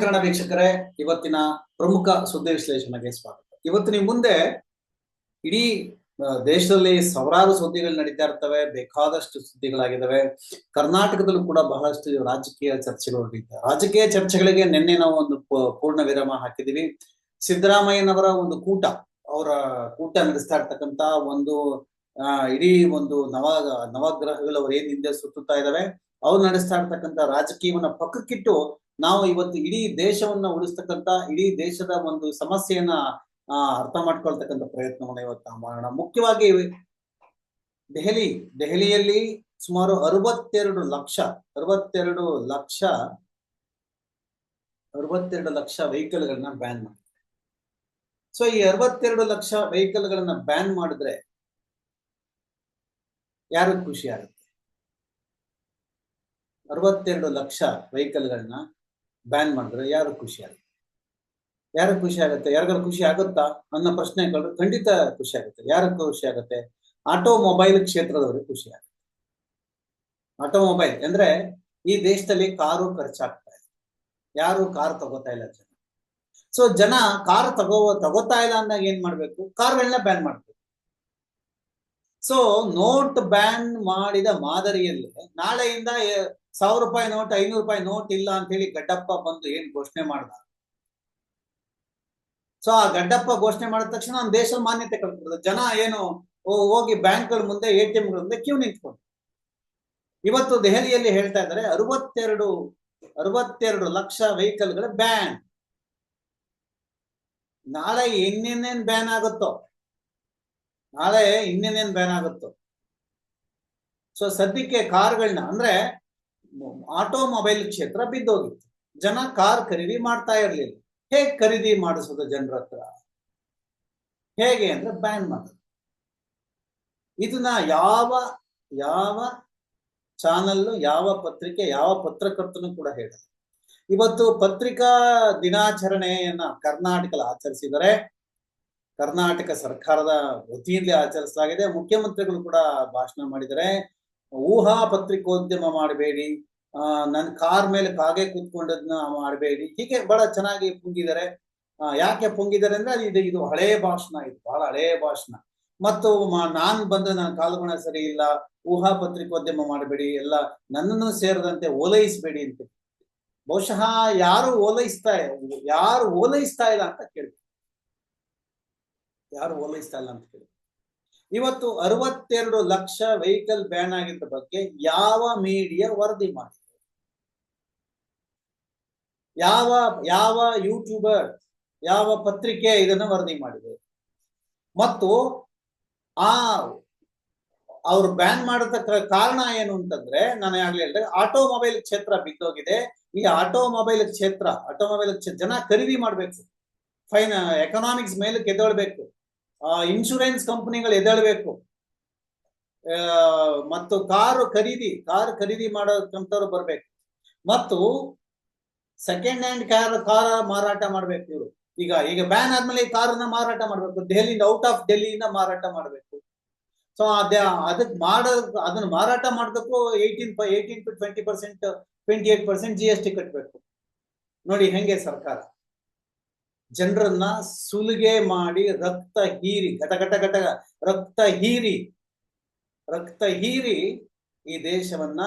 ಕನ್ನಡ ವೀಕ್ಷಕರೇ, ಇವತ್ತಿನ ಪ್ರಮುಖ ಸುದ್ದಿ ವಿಶ್ಲೇಷಣೆಗೆ ಸ್ವಾಗತ. ಇವತ್ತು ನಿಮ್ ಮುಂದೆ ಇಡೀ ದೇಶದಲ್ಲಿ ಸಾವಿರಾರು ಸುದ್ದಿಗಳು ನಡೀತಾ ಇರ್ತವೆ, ಬೇಕಾದಷ್ಟು ಸುದ್ದಿಗಳಾಗಿದ್ದಾವೆ. ಕರ್ನಾಟಕದಲ್ಲೂ ಕೂಡ ಬಹಳಷ್ಟು ರಾಜಕೀಯ ಚರ್ಚೆಗಳು ನಡೀತವೆ ರಾಜಕೀಯ ಚರ್ಚೆಗಳಿಗೆ ನಿನ್ನೆ ನಾವು ಒಂದು ಪೂರ್ಣ ವಿರಾಮ ಹಾಕಿದೀವಿ ಸಿದ್ದರಾಮಯ್ಯನವರ ಒಂದು ಕೂಟ, ಅವರ ಕೂಟ ನಡೆಸ್ತಾ ಇರ್ತಕ್ಕಂತ ಒಂದು ಇಡೀ ಒಂದು ನವ, ನವಗ್ರಹಗಳು ಅವ್ರು ಏನ್ ಹಿಂದೆ ಸುತ್ತುತ್ತಾ ಇದಾವೆ ಅವ್ರು ನಡೆಸ್ತಾ ಇರ್ತಕ್ಕಂತ ರಾಜಕೀಯವನ್ನ ಪಕ್ಕಕ್ಕಿಟ್ಟು ನಾವು ಇವತ್ತು ಇಡೀ ದೇಶವನ್ನ ಉಳಿಸ್ತಕ್ಕಂತ ಇಡೀ ದೇಶದ ಒಂದು ಸಮಸ್ಯೆಯನ್ನ ಆ, ಅರ್ಥ ಮಾಡ್ಕೊಳ್ತಕ್ಕಂಥ ಪ್ರಯತ್ನವನ್ನ ಇವತ್ತು ಮಾಡೋಣ. ಮುಖ್ಯವಾಗಿ ದೆಹಲಿ ದೆಹಲಿಯಲ್ಲಿ ಸುಮಾರು ಅರವತ್ತೆರಡು ಲಕ್ಷ ಅರವತ್ತೆರಡು ಲಕ್ಷ ಅರವತ್ತೆರಡು ಲಕ್ಷ ವೆಹಿಕಲ್ಗಳನ್ನ ಬ್ಯಾನ್ ಮಾಡಿದೆ ಸೊ ಈ ಅರವತ್ತೆರಡು ಲಕ್ಷ ವೆಹಿಕಲ್ಗಳನ್ನ ಬ್ಯಾನ್ ಮಾಡಿದ್ರೆ ಯಾರು ಖುಷಿ ಆಗುತ್ತೆ? ಅರವತ್ತೆರಡು ಲಕ್ಷ ವೆಹಿಕಲ್ಗಳನ್ನ ಬ್ಯಾನ್ ಮಾಡಿದ್ರೆ ಯಾರು ಖುಷಿ ಆಗುತ್ತೆ? ಯಾರು ಖುಷಿ ಆಗುತ್ತೆ? ಯಾರಿಗಾರು ಖುಷಿ ಆಗುತ್ತಾ? ಅನ್ನೋ ಪ್ರಶ್ನೆಗಳು ಖಂಡಿತ ಖುಷಿ ಆಗುತ್ತೆ. ಯಾರು ಖುಷಿ ಆಗುತ್ತೆ? ಆಟೋಮೊಬೈಲ್ ಕ್ಷೇತ್ರದವರಿಗೆ ಖುಷಿ ಆಗುತ್ತೆ. ಆಟೋಮೊಬೈಲ್ ಅಂದ್ರೆ ಈ ದೇಶದಲ್ಲಿ ಕಾರು ಖರ್ಚಾಗ್ತಾ ಇದೆ. ಯಾರು ಕಾರ್ ತಗೋತಾ ಇಲ್ಲ ಜನ. ಸೊ ಜನ ಕಾರ್ ತಗೋ, ತಗೋತಾ ಇಲ್ಲ ಅಂದಾಗ ಏನ್ ಮಾಡ್ಬೇಕು? ಕಾರ್ಗಳನ್ನ ಬ್ಯಾನ್ ಮಾಡ್ಬೇಕು. ಸೊ ನೋಟ್ ಬ್ಯಾನ್ ಮಾಡಿದ ಮಾದರಿಯಲ್ಲಿ ನಾಳೆಯಿಂದ ಸಾವಿರ ರೂಪಾಯಿ ನೋಟ್ ಐನೂರು ರೂಪಾಯಿ ನೋಟ್ ಇಲ್ಲ ಅಂತ ಹೇಳಿ ಗಡ್ಡಪ್ಪ ಬಂದು ಏನ್ ಘೋಷಣೆ ಮಾಡ್ದ? ಸೊ ಆ ಗಡ್ಡಪ್ಪ ಘೋಷಣೆ ಮಾಡಿದ ತಕ್ಷಣ ನಮ್ಮ ದೇಶ ಮಾನ್ಯತೆ ಕಳ್ಕೊಡ್ತದೆ ಜನ ಏನು ಹೋಗಿ ಬ್ಯಾಂಕ್ಗಳ ಮುಂದೆ ಎ ಟಿ ಎಂಗಳ ಮುಂದೆ ಕ್ಯೂ ನಿಂತ್ಕೊಂಡು. ಇವತ್ತು ದೆಹಲಿಯಲ್ಲಿ ಹೇಳ್ತಾ ಇದ್ದಾರೆ, ಅರವತ್ತೆರಡು ಅರವತ್ತೆರಡು ಲಕ್ಷ ವೆಹಿಕಲ್ಗಳ ಬ್ಯಾನ್. ನಾಳೆ ಇನ್ನೇನೇನ್ ಬ್ಯಾನ್ ಆಗುತ್ತೋ? ನಾಳೆ ಇನ್ನೇನೇನ್ ಬ್ಯಾನ್ ಆಗುತ್ತೋ. ಸೊ ಸದ್ಯಕ್ಕೆ ಕಾರ್ಗಳನ್ನ, ಅಂದ್ರೆ ಆಟೋಮೊಬೈಲ್ ಕ್ಷೇತ್ರ ಬಿದ್ದೋಗಿತ್ತು. ಜನ ಕಾರ್ ಖರೀದಿ ಮಾಡ್ತಾ ಇರ್ಲಿಲ್ಲ. ಹೇಗ್ ಖರೀದಿ ಮಾಡಿಸೋದು ಜನರ ಹತ್ರ? ಹೇಗೆ ಅಂದ್ರೆ ಬ್ಯಾನ್ ಮಾಡೋದು. ಇದನ್ನ ಯಾವ ಯಾವ ಚಾನಲ್ ಯಾವ ಪತ್ರಿಕೆ, ಯಾವ ಪತ್ರಕರ್ತನು ಕೂಡ ಹೇಳಲ್ಲ. ಇವತ್ತು ಪತ್ರಿಕಾ ದಿನಾಚರಣೆಯನ್ನ ಕರ್ನಾಟಕದಲ್ಲಿ ಆಚರಿಸಿದರೆ ಕರ್ನಾಟಕ ಸರ್ಕಾರದ ವತಿಯಿಂದ ಆಚರಿಸಲಾಗಿದೆ. ಮುಖ್ಯಮಂತ್ರಿಗಳು ಕೂಡ ಭಾಷಣ ಮಾಡಿದ್ದಾರೆ. ಊಹಾ ಪತ್ರಿಕೋದ್ಯಮ ಮಾಡಬೇಡಿ ನನ್ನ ಕಾರ್ ಮೇಲೆ ಕಾಗೆ ಕೂತ್ಕೊಂಡದ್ನ ಮಾಡಬೇಡಿ. ಹೀಗೆ ಬಹಳ ಚೆನ್ನಾಗಿ ಪುಂಗಿದ್ದಾರೆ. ಯಾಕೆ ಪುಂಗಿದ್ದಾರೆ ಅಂದ್ರೆ ಇದು ಇದು ಹಳೆ ಭಾಷಣ, ಇದು ಬಹಳ ಹಳೆ ಭಾಷಣ. ಮತ್ತು ನಾನು ಬಂದ್ರೆ ನನ್ನ ಕಾಲುಗುಣ ಸರಿ ಇಲ್ಲ. ಊಹಾ ಪತ್ರಿಕೋದ್ಯಮ ಮಾಡಬೇಡಿ. ಎಲ್ಲ ನನ್ನನ್ನು ಸೇರದಂತೆ ಓಲೈಸಬೇಡಿ ಅಂತ. ಬಹುಶಃ ಯಾರು ಓಲೈಸ್ತಾ ಯಾರು ಓಲೈಸ್ತಾ ಇಲ್ಲ ಅಂತ ಕೇಳಿ ಯಾರು ಓಲೈಸ್ತಾ ಇಲ್ಲ ಅಂತ ಕೇಳಿ. ಇವತ್ತು ಅರವತ್ತೆರಡು ಲಕ್ಷ ವೆಹಿಕಲ್ ಬ್ಯಾನ್ ಆಗಿದ್ದ ಬಗ್ಗೆ ಯಾವ ಮೀಡಿಯಾ ವರದಿ ಮಾಡಿದೆ? ಯಾವ ಯಾವ ಯೂಟ್ಯೂಬರ್, ಯಾವ ಪತ್ರಿಕೆ ಇದನ್ನ ವರದಿ ಮಾಡಿದೆ? ಮತ್ತು ಆ ಅವ್ರು ಬ್ಯಾನ್ ಮಾಡತಕ್ಕ ಕಾರಣ ಏನು ಅಂತಂದ್ರೆ, ನಾನು ಆಗ್ಲೇ ಹೇಳಿದ್ರೆ ಆಟೋಮೊಬೈಲ್ ಕ್ಷೇತ್ರ ಬಿದ್ದೋಗಿದೆ. ಈ ಆಟೋಮೊಬೈಲ್ ಕ್ಷೇತ್ರ ಆಟೋಮೊಬೈಲ್ ಕ್ಷೇತ್ರ ಜನ ಖರೀದಿ ಮಾಡ್ಬೇಕು. ಫೈನ ಎಕನಾಮಿಕ್ಸ್ ಮೇಲೆ ಎದ್ದೇಳ್ಬೇಕು. ಇನ್ಶೂರೆನ್ಸ್ ಕಂಪನಿಗಳು ಎದ್ದೇಳ್ಬೇಕು. ಆ, ಮತ್ತು ಕಾರು ಖರೀದಿ ಕಾರ್ ಖರೀದಿ ಮಾಡೋಕ್ಕಂಥವ್ರು ಬರ್ಬೇಕು. ಮತ್ತು ಸೆಕೆಂಡ್ ಹ್ಯಾಂಡ್ ಕಾರ್ ಕಾರ ಮಾರಾಟ ಮಾಡ್ಬೇಕು ಇವರು. ಈಗ ಈಗ ಬ್ಯಾನ್ ಆದ್ಮೇಲೆ ಈ ಕಾರನ್ನ ಮಾರಾಟ ಮಾಡ್ಬೇಕು. ದೆಹಲಿಯಿಂದ ಔಟ್ ಆಫ್ ಡೆಲ್ಲಿಯಿಂದ ಮಾರಾಟ ಮಾಡ್ಬೇಕು. ಸೊ ಅದೇ ಅದಕ್ಕೆ ಮಾಡೋ ಅದನ್ನ ಮಾರಾಟ ಮಾಡೋದಕ್ಕೂ eighteen eighteen to twenty percent twenty eight percent G S T ಕಟ್ಟಬೇಕು ನೋಡಿ ಹೆಂಗೆ ಸರ್ಕಾರ. ಜನರನ್ನ ಸುಲಿಗೆ ಮಾಡಿ ರಕ್ತ ಹೀರಿ, ಘಟ ಘಟ ರಕ್ತ ಹೀರಿ ರಕ್ತ ಹೀರಿ ಈ ದೇಶವನ್ನ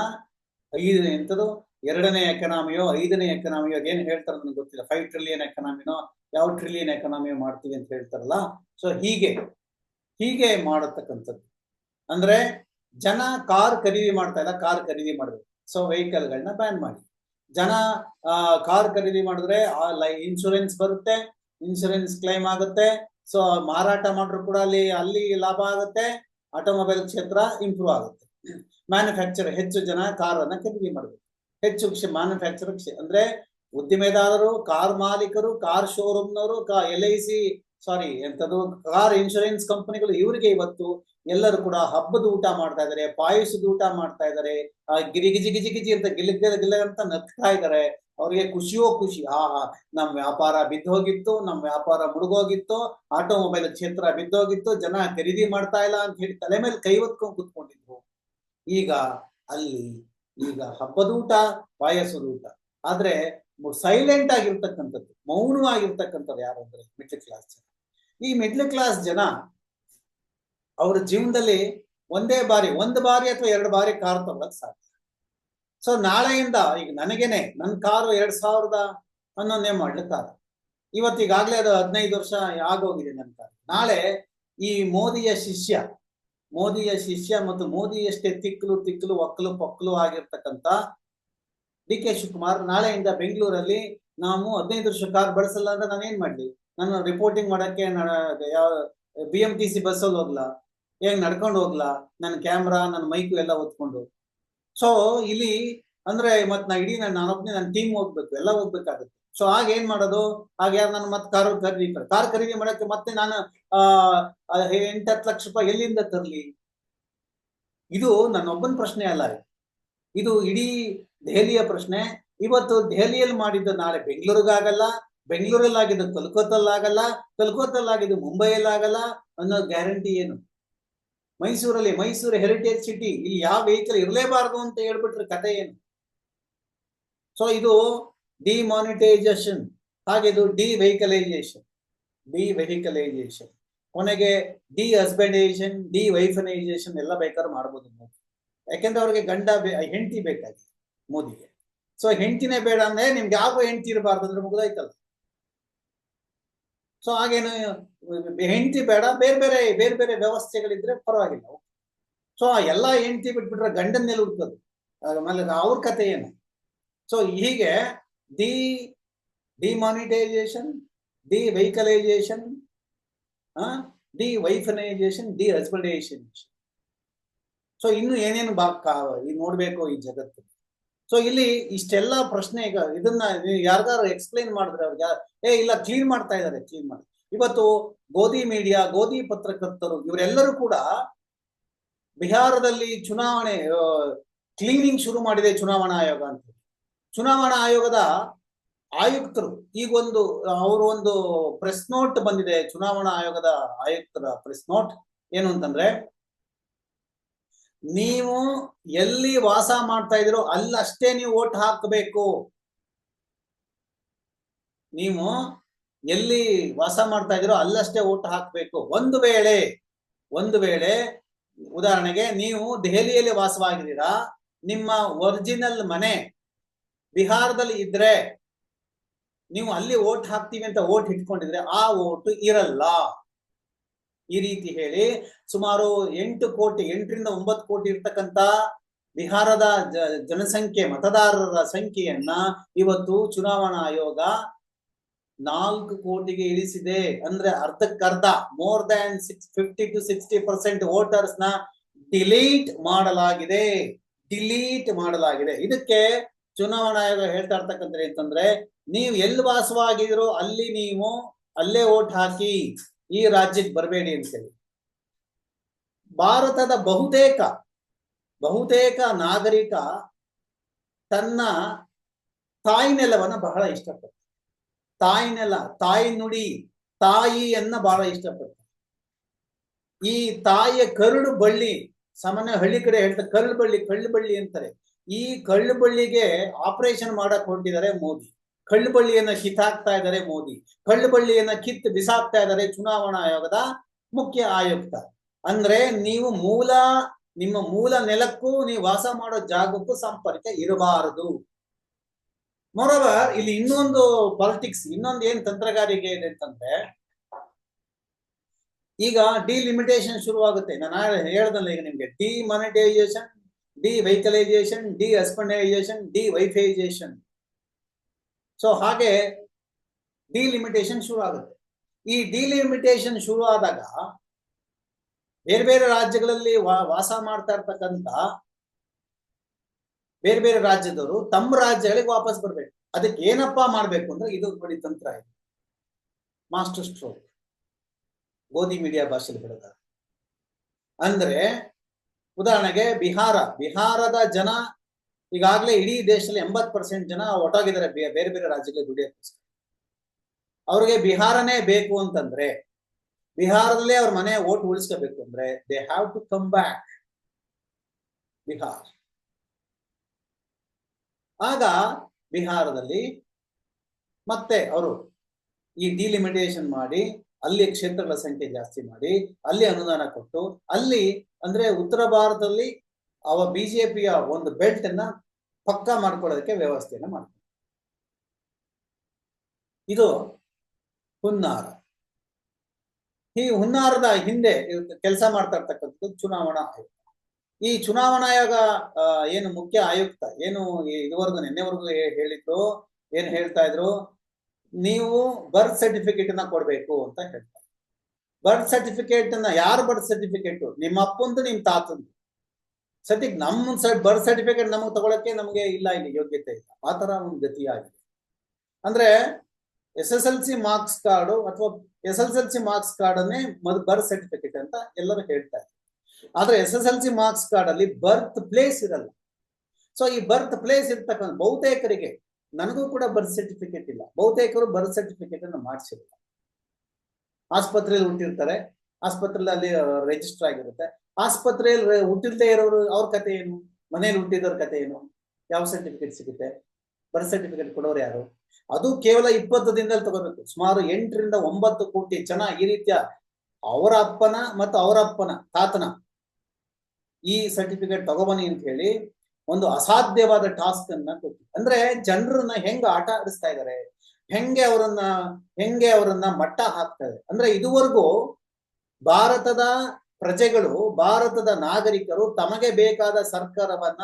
ಐದನೇ ಎಂತದು ಎರಡನೇ ಎಕನಾಮಿಯೋ, ಐದನೇ ಎಕನಾಮಿಯೋ ಅದೇನು ಹೇಳ್ತಾರೆ ನನಗೆ ಗೊತ್ತಿಲ್ಲ. ಫೈವ್ ಟ್ರಿಲಿಯನ್ ಎಕನಾಮಿನೋ, ಯಾವ ಟ್ರಿಲಿಯನ್ ಎಕನಾಮಿ ಮಾಡ್ತೀವಿ ಅಂತ ಹೇಳ್ತಾರಲ್ಲ? ಸೊ ಹೀಗೆ ಹೀಗೆ ಮಾಡತಕ್ಕಂಥದ್ದು. ಅಂದ್ರೆ ಜನ ಕಾರ್ ಖರೀದಿ ಮಾಡ್ತಾ ಇಲ್ಲ, ಕಾರ್ ಖರೀದಿ ಮಾಡ್ಬೇಕು. ಸೊ ವೆಹಿಕಲ್ಗಳನ್ನ ಬ್ಯಾನ್ ಮಾಡಿ. ಜನ ಕಾರ್ ಖರೀದಿ ಮಾಡಿದ್ರೆ ಇನ್ಶೂರೆನ್ಸ್ ಬರುತ್ತೆ ಇನ್ಶೂರೆನ್ಸ್ ಕ್ಲೈಮ್ ಆಗುತ್ತೆ. ಸೊ ಮಾರಾಟ ಮಾಡ್ರು ಕೂಡ ಅಲ್ಲಿ ಅಲ್ಲಿ ಲಾಭ ಆಗುತ್ತೆ. ಆಟೋಮೊಬೈಲ್ ಕ್ಷೇತ್ರ ಇಂಪ್ರೂವ್ ಆಗುತ್ತೆ. ಮ್ಯಾನುಫ್ಯಾಕ್ಚರ್ ಹೆಚ್ಚು ಜನ ಕಾರನ್ನ ಖರೀದಿ ಮಾಡಬೇಕು. ಹೆಚ್ಚು ಮ್ಯಾನುಫ್ಯಾಕ್ಚರ್ ಅಂದ್ರೆ ಉದ್ದಿಮೆದಾರರು, ಕಾರ್ ಮಾಲೀಕರು, ಕಾರ್ ಶೋರೂಮ್ನವರು ಎಲ್ ಐ ಸಿ ಸಾರಿ ಎಂತದು, ಕಾರ್ ಇನ್ಶೂರೆನ್ಸ್ ಕಂಪನಿಗಳು ಇವರಿಗೆ ಇವತ್ತು ಎಲ್ಲರೂ ಕೂಡ ಹಬ್ಬದ ಊಟ ಮಾಡ್ತಾ ಇದಾರೆ, ಪಾಯಸದ ಊಟ ಮಾಡ್ತಾ ಗಿರಿಗಿಜಿ ಗಿರಿ ಗಿಜಿ ಗಿಜಿ ಅಂತ ಗಿಲ್ಲ ಗಿಲ್ಲ ಅಂತ ನಗ್ತಾ ಇದಾರೆ. ಅವ್ರಿಗೆ ಖುಷಿಯೋ ಖುಷಿ. ಆಹಾ ನಮ್ಮ ನಮ್ ವ್ಯಾಪಾರ ಬಿದ್ದೋಗಿತ್ತು, ನಮ್ ವ್ಯಾಪಾರ ಮುಳುಗೋಗಿತ್ತು, ಆಟೋಮೊಬೈಲ್ ಕ್ಷೇತ್ರ ಬಿದ್ದೋಗಿತ್ತು, ಜನ ಖರೀದಿ ಮಾಡ್ತಾ ಇಲ್ಲ ಅಂತ ಹೇಳಿ ತಲೆ ಮೇಲೆ ಕೈ ಹೊತ್ಕೊಂಡು ಕುತ್ಕೊಂಡಿದ್ರು. ಈಗ ಅಲ್ಲಿ ಈಗ ಹಬ್ಬದ ಊಟ, ಪಾಯಸದ ಊಟ. ಆದ್ರೆ ಸೈಲೆಂಟ್ ಆಗಿರ್ತಕ್ಕಂಥದ್ದು ಮೌನವಾಗಿರ್ತಕ್ಕಂಥದ್ದು ಯಾರು ಅಂದ್ರೆ ಮಿಡ್ಲ್ ಕ್ಲಾಸ್ ಜನ. ಈ ಮಿಡ್ಲ್ ಕ್ಲಾಸ್ ಜನ ಅವ್ರ ಜೀವನದಲ್ಲಿ ಒಂದೇ ಬಾರಿ, ಒಂದು ಬಾರಿ ಅಥವಾ ಎರಡು ಬಾರಿ ಕಾರ್ ತಗೊಳಕ್ ಸಾಧ್ಯ. ಸೊ ನಾಳೆಯಿಂದ ಈಗ ನನಗೇನೆ ನನ್ನ ಕಾರು ಎರಡ್ ಸಾವಿರದ ಹನ್ನೊಂದನೇ ಮಾಡ್ಲಿಕ್ಕಾಗ ಕಾರ್. ಇವತ್ತು ಈಗಾಗಲೇ ಅದು ಹದಿನೈದು ವರ್ಷ ಆಗೋಗಿದೆ ನನ್ನ ಕಾರು. ನಾಳೆ ಈ ಮೋದಿಯ ಶಿಷ್ಯ ಮೋದಿಯ ಶಿಷ್ಯ ಮತ್ತು ಮೋದಿಯಷ್ಟೇ ತಿಕ್ಕಲು ತಿಕ್ಕಲು ಒಕ್ಕಲು ಪಕ್ಕಲು ಆಗಿರ್ತಕ್ಕಂತ ಡಿ ಕೆ ಶಿವಕುಮಾರ್ ನಾಳೆಯಿಂದ ಬೆಂಗಳೂರಲ್ಲಿ ನಾವು ಹದಿನೈದು ವರ್ಷ ಕಾರ್ ಬಳಸಲ್ಲ ಅಂದ್ರೆ ನಾನು ಏನ್ ಮಾಡ್ಲಿ? ನಾನು ರಿಪೋರ್ಟಿಂಗ್ ಮಾಡಕ್ಕೆ ಯಾವ ಬಿ ಎಂ ಟಿ ಸಿ ಬಸ್ಸಲ್ಲಿ ಹೋಗ್ಲಾ? ಹೆಂಗ್ ನಡ್ಕೊಂಡು ಹೋಗ್ಲಾ? ನನ್ನ ಕ್ಯಾಮ್ರಾ ನನ್ನ ಮೈಕು ಎಲ್ಲ ಹೊತ್ಕೊಂಡು. ಸೊ ಇಲ್ಲಿ ಅಂದ್ರೆ ಮತ್ ನಾ ಇಡೀ ನಾನು ನಾನೊಬ್ನೇ ನನ್ನ ಟೀಮ್ ಹೋಗ್ಬೇಕು, ಎಲ್ಲ ಹೋಗ್ಬೇಕಾಗುತ್ತೆ. ಸೊ ಆಗ ಏನ್ ಮಾಡೋದು? ಆಗ ಯಾರು ನಾನು ಮತ್ತೆ ಕಾರು ಖರೀದಿ ಕಾರ್ ಖರೀದಿ ಮಾಡಕ್ಕೆ ಮತ್ತೆ ನಾನು, ಆ ಹತ್ತು ಲಕ್ಷ ರೂಪಾಯಿ ಎಲ್ಲಿಂದ ತರ್ಲಿ? ಇದು ನನ್ನ ಒಬ್ಬನ ಪ್ರಶ್ನೆ ಅಲ್ಲ ಇದು. ಇಡೀ ದೆಹಲಿಯ ಪ್ರಶ್ನೆ. ಇವತ್ತು ದೆಹಲಿಯಲ್ಲಿ ಮಾಡಿದ್ದು ನಾಳೆ ಬೆಂಗಳೂರಿಗಾಗಲ್ಲ ಬೆಂಗಳೂರಲ್ಲಿ ಆಗಿದ್ದು ಕಲ್ಕೋತಲ್ಲಾಗಿದ್ದು ಮುಂಬೈಯಲ್ಲಿ ಮುಂಬೈಯಲ್ಲಾಗಲ್ಲ ಅನ್ನೋ ಗ್ಯಾರಂಟಿ ಏನು? ಮೈಸೂರಲ್ಲಿ, ಮೈಸೂರು ಹೆರಿಟೇಜ್ ಸಿಟಿ ಇಲ್ಲಿ ಯಾವ ವೆಹಿಕಲ್ ಇರಲೇಬಾರದು ಅಂತ ಹೇಳ್ಬಿಟ್ರೆ ಕತೆ ಏನು? ಸೊ ಇದು ಡಿಮಾನಿಟೈಸೇಷನ್ ಹಾಗೆ ಇದು ಡಿ ವೆಹಿಕಲೈಸೇಷನ್ ಡಿ ವೆಹಿಕಲೈಸೇಷನ್ ಕೊನೆಗೆ ಡಿ ಹಸ್ಬೆಂಡೈಸೇಷನ್ ಡಿ ವೈಫನೈಸೇಷನ್ ಎಲ್ಲ ಬೇಕಾದ್ರೂ ಮಾಡ್ಬೋದು ಮೋದಿ. ಯಾಕೆಂದ್ರೆ ಅವ್ರಿಗೆ ಗಂಡ ಹೆಂಡತಿ ಬೇಕಾಗಿದೆ ಮೋದಿಗೆ. ಸೊ ಹೆಂಡತಿನೇ ಬೇಡ ಅಂದ್ರೆ ನಿಮ್ಗೆ ಯಾವ ಹೆಂಡತಿ ಇರಬಾರ್ದು ಅಂದ್ರೆ ಮುಗ್ದಾಯ್ತಲ್ಲ. ಸೊ ಹಾಗೇನು ಹೆಂಡತಿ ಬೇಡ, ಬೇರೆ ಬೇರೆ ಬೇರೆ ಬೇರೆ ವ್ಯವಸ್ಥೆಗಳಿದ್ರೆ ಪರವಾಗಿಲ್ಲ. ಸೊ ಆ ಎಲ್ಲಾ ಹೆಂಡತಿ ಬಿಟ್ಬಿಟ್ರೆ ಗಂಡನ ಮೇಲೆ ಹುಡ್ಕೋದು ಆಮೇಲೆ ಅವ್ರ ಕತೆ ಏನು? ಸೊ ಹೀಗೆ the, demonetisation devehiclisation dewifenisation dehusbandisation. So ಇನ್ನು ಏನೇನು ಬಾ ನೋಡ್ಬೇಕು ಈ ಜಗತ್ತು ಸೊ ಇಲ್ಲಿ ಇಷ್ಟೆಲ್ಲ ಪ್ರಶ್ನೆ ಈಗ ಇದನ್ನ ಯಾರ್ದಾರು ಎಕ್ಸ್ಪ್ಲೈನ್ ಮಾಡಿದ್ರೆ ಅವ್ರಿಗೆ, ಏ, ಇಲ್ಲ ಕ್ಲೀನ್ ಮಾಡ್ತಾ ಇದ್ದಾರೆ ಕ್ಲೀನ್ ಮಾಡಿ. ಇವತ್ತು ಗೋಧಿ ಮೀಡಿಯಾ ಗೋಧಿ ಪತ್ರಕರ್ತರು ಇವರೆಲ್ಲರೂ ಕೂಡ ಬಿಹಾರದಲ್ಲಿ ಚುನಾವಣೆ ಕ್ಲೀನಿಂಗ್ ಶುರು ಮಾಡಿದೆ ಚುನಾವಣಾ ಆಯೋಗ ಅಂತ. ಚುನಾವಣಾ ಆಯೋಗದ ಆಯುಕ್ತರು ಈಗೊಂದು ಅವರು ಒಂದು ಪ್ರೆಸ್ ನೋಟ್ ಬಂದಿದೆ, ಚುನಾವಣಾ ಆಯೋಗದ ಆಯುಕ್ತರ ಪ್ರೆಸ್ ನೋಟ್ ಏನು ಅಂತಂದ್ರೆ ನೀವು ಎಲ್ಲಿ ವಾಸ ಮಾಡ್ತಾ ಇದ್ದೀರೋ ಅಲ್ಲಷ್ಟೇ ನೀವು ಓಟ್ ಹಾಕಬೇಕು. ನೀವು ಎಲ್ಲಿ ವಾಸ ಮಾಡ್ತಾ ಇದ್ದೀರೋ ಅಲ್ಲಷ್ಟೇ ಓಟ್ ಹಾಕಬೇಕು. ಒಂದು ವೇಳೆ ಒಂದು ವೇಳೆ ಉದಾಹರಣೆಗೆ ನೀವು ದೆಹಲಿಯಲ್ಲಿ ವಾಸವಾಗಿದ್ದೀರಾ, ನಿಮ್ಮ ಒರಿಜಿನಲ್ ಮನೆ ಬಿಹಾರದಲ್ಲಿ ಇದ್ರೆ ನೀವು ಅಲ್ಲಿ ಓಟ್ ಹಾಕ್ತೀವಿ ಅಂತ ಓಟ್ ಇಟ್ಕೊಂಡಿದ್ರೆ ಆ ಓಟ್ ಇರಲ್ಲ. ಈ ರೀತಿ ಹೇಳಿ ಸುಮಾರು ಎಂಟು ಕೋಟಿ, ಎಂಟರಿಂದ ಒಂಬತ್ತು ಕೋಟಿ ಇರ್ತಕ್ಕಂತ ಬಿಹಾರದ ಜನಸಂಖ್ಯೆ, ಮತದಾರರ ಸಂಖ್ಯೆಯನ್ನ ಇವತ್ತು ಚುನಾವಣಾ ಆಯೋಗ ನಾಲ್ಕು ಕೋಟಿಗೆ ಇಳಿಸಿದೆ. ಅಂದ್ರೆ ಅರ್ಧಕ್ಕರ್ಧ more than six fifty to sixty percent ವೋಟರ್ಸ್ನ delete ಮಾಡಲಾಗಿದೆ. ಡಿಲೀಟ್ ಮಾಡಲಾಗಿದೆ. ಇದಕ್ಕೆ ಚುನಾವಣಾ ಆಯೋಗ ಹೇಳ್ತಾ ಇರ್ತಕ್ಕಂಥ ಅಂತಂದ್ರೆ ನೀವು ಎಲ್ಲಿ ವಾಸವಾಗಿದ್ರು ಅಲ್ಲಿ ನೀವು ಅಲ್ಲೇ ವೋಟ್ ಹಾಕಿ. ಈ ರಾಜ್ಯಕ್ಕೆ ಬರಬೇಡಿ ಅಂತೇಳಿ. ಭಾರತದ ಬಹುತೇಕ ಬಹುತೇಕ ನಾಗರಿಕ ತನ್ನ ತಾಯಿ ನೆಲವನ್ನ ಬಹಳ ಇಷ್ಟಪಡ್ತಾರೆ. ತಾಯಿ ನೆಲ, ತಾಯಿ ನುಡಿ, ತಾಯಿಯನ್ನ ಬಹಳ ಇಷ್ಟಪಡ್ತಾರೆ. ಈ ತಾಯಿಯ ಕರುಳು ಬಳ್ಳಿ, ಸಾಮಾನ್ಯ ಹಳ್ಳಿ ಕಡೆ ಹೇಳ್ತಾರೆ, ಕರುಳು ಬಳ್ಳಿ, ಕಳ್ಳು ಬಳ್ಳಿ ಅಂತಾರೆ. ಈ ಕಳ್ಳು ಬಳ್ಳಿಗೆ ಆಪರೇಷನ್ ಮಾಡಕ್ ಹೊರಟಿದ್ದಾರೆ ಮೋದಿ. ಕಳ್ಳು ಬಳ್ಳಿಯನ್ನ ಕಿತ್ತಾಕ್ತಾ ಇದ್ದಾರೆ ಮೋದಿ. ಕಳ್ಳು ಬಳ್ಳಿಯನ್ನ ಕಿತ್ತು ಬಿಸಾಕ್ತಾ ಇದ್ದಾರೆ ಚುನಾವಣಾ ಆಯೋಗದ ಮುಖ್ಯ ಆಯುಕ್ತ. ಅಂದ್ರೆ ನೀವು ಮೂಲ, ನಿಮ್ಮ ಮೂಲ ನೆಲಕ್ಕೂ ನೀವು ವಾಸ ಮಾಡೋ ಜಾಗಕ್ಕೂ ಸಂಪರ್ಕ ಇರಬಾರದು. ಮೊರವರ್ ಇಲ್ಲಿ ಇನ್ನೊಂದು ಪಾಲಿಟಿಕ್ಸ್ ಇನ್ನೊಂದು ಏನ್ ತಂತ್ರಗಾರಿಕೆ ಇದೆ ಅಂತಂದ್ರೆ, ಈಗ ಡಿಲಿಮಿಟೇಷನ್ ಶುರುವಾಗುತ್ತೆ. ನಾನು ಹೇಳ್ದಲ್ಲ ಈಗ ನಿಮ್ಗೆ demonetisation devehiclisation dehusbandisation dewifisation so ಹಾಗೆ ಡಿಲಿಮಿಟೇಷನ್ ಶುರು ಆಗುತ್ತೆ. ಈ ಡಿಲಿಮಿಟೇಷನ್ ಶುರು ಆದಾಗ ಬೇರೆ ಬೇರೆ ರಾಜ್ಯಗಳಲ್ಲಿ ವಾಸ ಮಾಡ್ತಾ ಇರ್ತಕ್ಕಂತ ಬೇರೆ ಬೇರೆ ರಾಜ್ಯದವರು ತಮ್ಮ ರಾಜ್ಯಗಳಿಗೆ ವಾಪಸ್ ಬರ್ಬೇಕು. ಅದಕ್ಕೆ ಏನಪ್ಪಾ ಮಾಡ್ಬೇಕು ಅಂದ್ರೆ ಇದು ಬಡಿ ತಂತ್ರ ಇದೆ. ಮಾಸ್ಟರ್ ಸ್ಟ್ರೋಕ್ ಗೋಧಿ ಮೀಡಿಯಾ ಭಾಷೆಯಲ್ಲಿ ಅಂದ್ರೆ ಉದಾಹರಣೆಗೆ ಬಿಹಾರ. ಬಿಹಾರದ ಜನ ಈಗಾಗಲೇ ಇಡೀ ದೇಶದಲ್ಲಿ ಎಂಬತ್ ಪರ್ಸೆಂಟ್ ಜನ ಒಟ್ಟಾಗಿದ್ದಾರೆ. ಬೇರೆ ಬೇರೆ ರಾಜ್ಯಗಳಿಗೆ ದುಡಿಯೋಕ್ಕೋಸ್ಕರ ಅವ್ರಿಗೆ ಬಿಹಾರನೇ ಬೇಕು ಅಂತಂದ್ರೆ, ಬಿಹಾರದಲ್ಲೇ ಅವ್ರ ಮನೆ ಓಟ್ ಉಳಿಸ್ಕೋಬೇಕು ಅಂದ್ರೆ they have to come back Bihar. ಆಗ ಬಿಹಾರದಲ್ಲಿ ಮತ್ತೆ ಅವರು ಈ ಡಿಲಿಮಿಟೇಷನ್ ಮಾಡಿ, ಅಲ್ಲಿ ಕ್ಷೇತ್ರಗಳ ಸಂಖ್ಯೆ ಜಾಸ್ತಿ ಮಾಡಿ, ಅಲ್ಲಿ ಅನುದಾನ ಕೊಟ್ಟು, ಅಲ್ಲಿ ಅಂದ್ರೆ ಉತ್ತರ ಭಾರತದಲ್ಲಿ ಅವ ಬಿಜೆಪಿಯ ಒಂದು ಬೆಲ್ಟ್ ಅನ್ನ ಪಕ್ಕಾ ಮಾಡ್ಕೊಳ್ಳೋದಕ್ಕೆ ವ್ಯವಸ್ಥೆಯನ್ನ ಮಾಡ್ತಾರೆ ಇದು ಹುನ್ನಾರ. ಈ ಹುನ್ನಾರದ ಹಿಂದೆ ಕೆಲಸ ಮಾಡ್ತಾ ಇರ್ತಕ್ಕಂಥದ್ದು ಚುನಾವಣಾ ಆಯೋಗ ಈ ಚುನಾವಣಾ ಆಯೋಗ ಏನು ಮುಖ್ಯ ಆಯುಕ್ತ, ಏನು ಇದುವರೆಗೂ ನಿನ್ನೆವರೆಗೂ ಹೇಳಿದ್ರು, ಏನ್ ಹೇಳ್ತಾ ಇದ್ರು? ನೀವು ಬರ್ತ್ ಸರ್ಟಿಫಿಕೇಟ್ನ ಕೊಡ್ಬೇಕು ಅಂತ ಹೇಳ್ತಾರೆ. ಬರ್ತ್ ಸರ್ಟಿಫಿಕೇಟ್ನ ಯಾರು ಬರ್ತ್ ಸರ್ಟಿಫಿಕೇಟ್ ನಿಮ್ಮ ಅಪ್ಪಂದು ನಿಮ್ ತಾತಂದು. ಸದ್ಯಕ್ಕೆ ನಮ್ಮ ಬರ್ತ್ ಸರ್ಟಿಫಿಕೇಟ್ ನಮಗೆ ತಗೊಳಕ್ಕೆ ನಮಗೆ ಇಲ್ಲ ಇಲ್ಲಿ ಯೋಗ್ಯತೆ ಇಲ್ಲ. ಆ ತರ ಒಂದು ಗತಿ ಆಗಿದೆ ಅಂದ್ರೆ S S L C marks card ಅಥವಾ S S L C marks card ಅನ್ನೇ ಮದ್ ಬರ್ತ್ ಸರ್ಟಿಫಿಕೇಟ್ ಅಂತ ಎಲ್ಲರೂ ಹೇಳ್ತಾರೆ ಆದ್ರೆ S S L C marks card ಅಲ್ಲಿ ಬರ್ತ್ ಪ್ಲೇಸ್ ಇರಲ್ಲ. ಸೊ ಈ ಬರ್ತ್ ಪ್ಲೇಸ್ ಇರ್ತಕ್ಕಂಥ ಬಹುತೇಕರಿಗೆ ನನಗೂ ಕೂಡ ಬರ್ತ್ ಸರ್ಟಿಫಿಕೇಟ್ ಇಲ್ಲ. ಬಹುತೇಕರು ಬರ್ತ್ ಸರ್ಟಿಫಿಕೇಟ್ ಅನ್ನು ಮಾಡಿಸಿರಲ್ಲ ಆಸ್ಪತ್ರೆಯಲ್ಲಿ ಹುಟ್ಟಿರ್ತಾರೆ. ಆಸ್ಪತ್ರೆಯಲ್ಲಿ ಅಲ್ಲಿ ರಿಜಿಸ್ಟರ್ ಆಗಿರುತ್ತೆ. ಆಸ್ಪತ್ರೆಯಲ್ಲಿ ಹುಟ್ಟಿಲ್ದೇ ಇರೋರು ಅವ್ರ ಕತೆ ಏನು? ಮನೇಲಿ ಹುಟ್ಟಿದವ್ರ ಕತೆ ಏನು? ಯಾವ ಸರ್ಟಿಫಿಕೇಟ್ ಸಿಗುತ್ತೆ? ಬರ್ತ್ ಸರ್ಟಿಫಿಕೇಟ್ ಕೊಡೋರು ಯಾರು? ಅದು ಕೇವಲ ಇಪ್ಪತ್ತು ದಿನದಲ್ಲಿ ತಗೋಬೇಕು. ಸುಮಾರು ಎಂಟರಿಂದ ಒಂಬತ್ತು ಕೋಟಿ ಜನ ಈ ರೀತಿಯ ಅವರ ಅಪ್ಪನ ಮತ್ತು ಅವರ ಅಪ್ಪನ, ತಾತನ ಈ ಸರ್ಟಿಫಿಕೇಟ್ ತಗೋಬನ್ನಿ ಅಂತ ಹೇಳಿ ಒಂದು ಅಸಾಧ್ಯವಾದ ಟಾಸ್ಕ್ ಅನ್ನ ಕೊಟ್ಟು ಅಂದ್ರೆ ಜನರನ್ನ ಹೆಂಗ ಆಟ ಆಡಿಸ್ತಾ ಇದ್ದಾರೆ ಹೆಂಗೆ ಅವರನ್ನ ಹೆಂಗೆ ಅವರನ್ನ ಮಟ್ಟ ಹಾಕ್ತಾ ಹಾಕ್ತಾರೆ ಅಂದ್ರೆ ಇದುವರೆಗೂ ಭಾರತದ ಪ್ರಜೆಗಳು ಭಾರತದ ನಾಗರಿಕರು ತಮಗೆ ಬೇಕಾದ ಸರ್ಕಾರವನ್ನ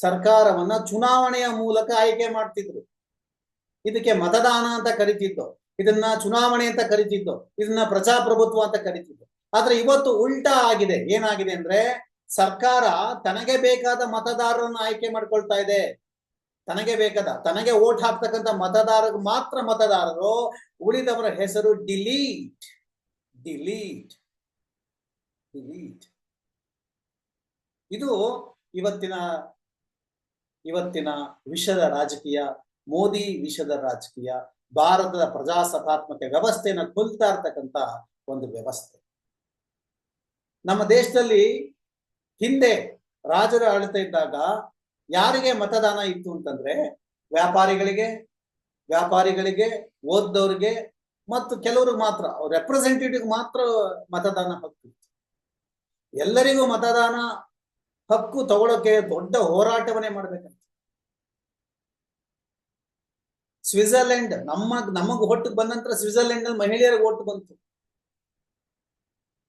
ಸರ್ಕಾರವನ್ನ ಚುನಾವಣೆಯ ಮೂಲಕ ಆಯ್ಕೆ ಮಾಡ್ತಿದ್ರು. ಇದಕ್ಕೆ ಮತದಾನ ಅಂತ ಕರಿತಿದ್ದು. ಇದನ್ನ ಚುನಾವಣೆ ಅಂತ ಕರಿತಿದ್ದು. ಇದನ್ನ ಪ್ರಜಾಪ್ರಭುತ್ವ ಅಂತ ಕರಿತಿದ್ದು. ಆದ್ರೆ ಇವತ್ತು ಉಲ್ಟಾ ಆಗಿದೆ. ಏನಾಗಿದೆ ಅಂದ್ರೆ ಸರ್ಕಾರ ತನಗೆ ಬೇಕಾದ ಮತದಾರರನ್ನು ಆಯ್ಕೆ ಮಾಡ್ಕೊಳ್ತಾ ಇದೆ. ತನಗೆ ಬೇಕಾದ, ತನಗೆ ಓಟ್ ಹಾಕ್ತಕ್ಕಂಥ ಮತದಾರರು ಮಾತ್ರ ಮತದಾರರು ಉಳಿದವರ ಹೆಸರು ಡಿಲೀಟ್. ಡಿಲೀಟ್. ಇದು ಇವತ್ತಿನ ಇವತ್ತಿನ ವಿಷದ ರಾಜಕೀಯ, ಮೋದಿ ವಿಷದ ರಾಜಕೀಯ, ಭಾರತದ ಪ್ರಜಾಸತ್ತಾತ್ಮಕ ವ್ಯವಸ್ಥೆಯನ್ನು ಕೊಲ್ತಾ ಇರ್ತಕ್ಕಂತ ಒಂದು ವ್ಯವಸ್ಥೆ. ನಮ್ಮ ದೇಶದಲ್ಲಿ ಹಿಂದೆ ರಾಜರ ಆಳ್ತಾ ಇದ್ದಾಗ ಯಾರಿಗೆ ಮತದಾನ ಇತ್ತು ಅಂತಂದ್ರೆ ವ್ಯಾಪಾರಿಗಳಿಗೆ ವ್ಯಾಪಾರಿಗಳಿಗೆ, ಓದ್ದವ್ರಿಗೆ ಮತ್ತು ಕೆಲವ್ರಿಗೆ ಮಾತ್ರ ರೆಪ್ರೆಸೆಂಟೇಟಿವ್ ಮಾತ್ರ ಮತದಾನ ಹಕ್ಕು ಇತ್ತು ಎಲ್ಲರಿಗೂ ಮತದಾನ ಹಕ್ಕು ತಗೊಳಕ್ಕೆ ದೊಡ್ಡ ಹೋರಾಟವನ್ನೇ ಮಾಡ್ಬೇಕಂತ. ಸ್ವಿಟ್ಜರ್ಲೆಂಡ್ ನಮ್ಮ, ನಮಗ್ ಹೊಟ್ಟಿಗೆ ಬಂದ ನಂತರ ಸ್ವಿಟ್ಜರ್ಲೆಂಡ್ನಲ್ಲಿ ಮಹಿಳೆಯರಿಗೆ ಓಟ್ ಬಂತು.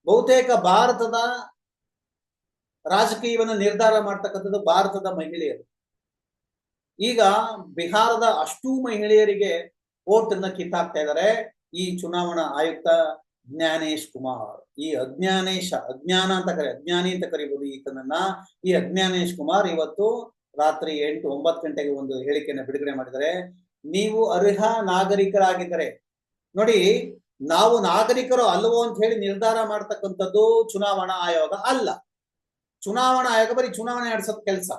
ಬಹುತೇಕ ಭಾರತದ ರಾಜಕೀಯವನ್ನು ನಿರ್ಧಾರ ಮಾಡ್ತಕ್ಕಂಥದ್ದು ಭಾರತದ ಮಹಿಳೆಯರು. ಈಗ ಬಿಹಾರದ ಅಷ್ಟೂ ಮಹಿಳೆಯರಿಗೆ ಓಟ್ ಅನ್ನ ಕಿತ್ತಾಕ್ತಾ ಇದ್ದಾರೆ. ಈ ಚುನಾವಣಾ ಆಯುಕ್ತ ಜ್ಞಾನೇಶ್ ಕುಮಾರ್. ಈ ಅಜ್ಞಾನೇಶ, ಅಜ್ಞಾನ ಅಂತ ಕರಿ, ಅಜ್ಞಾನಿ ಅಂತ ಕರಿಬಹುದು ಈತನನ್ನ. ಈ ಅಜ್ಞಾನೇಶ್ ಕುಮಾರ್ ಇವತ್ತು ರಾತ್ರಿ ಎಂಟು ಒಂಬತ್ತು ಗಂಟೆಗೆ ಒಂದು ಹೇಳಿಕೆಯನ್ನು ಬಿಡುಗಡೆ ಮಾಡಿದರೆ ನೀವು ಅರ್ಹ ನಾಗರಿಕರಾಗಿದ್ದರೆ, ನೋಡಿ, ನಾವು ನಾಗರಿಕರು ಅಲ್ಲವೋ ಅಂತ ಹೇಳಿ ನಿರ್ಧಾರ ಮಾಡ್ತಕ್ಕಂಥದ್ದು ಚುನಾವಣಾ ಆಯೋಗ ಅಲ್ಲ. ಚುನಾವಣಾ ಆಯೋಗ ಬರೀ ಚುನಾವಣೆ ನಡೆಸೋದ್ ಕೆಲಸ.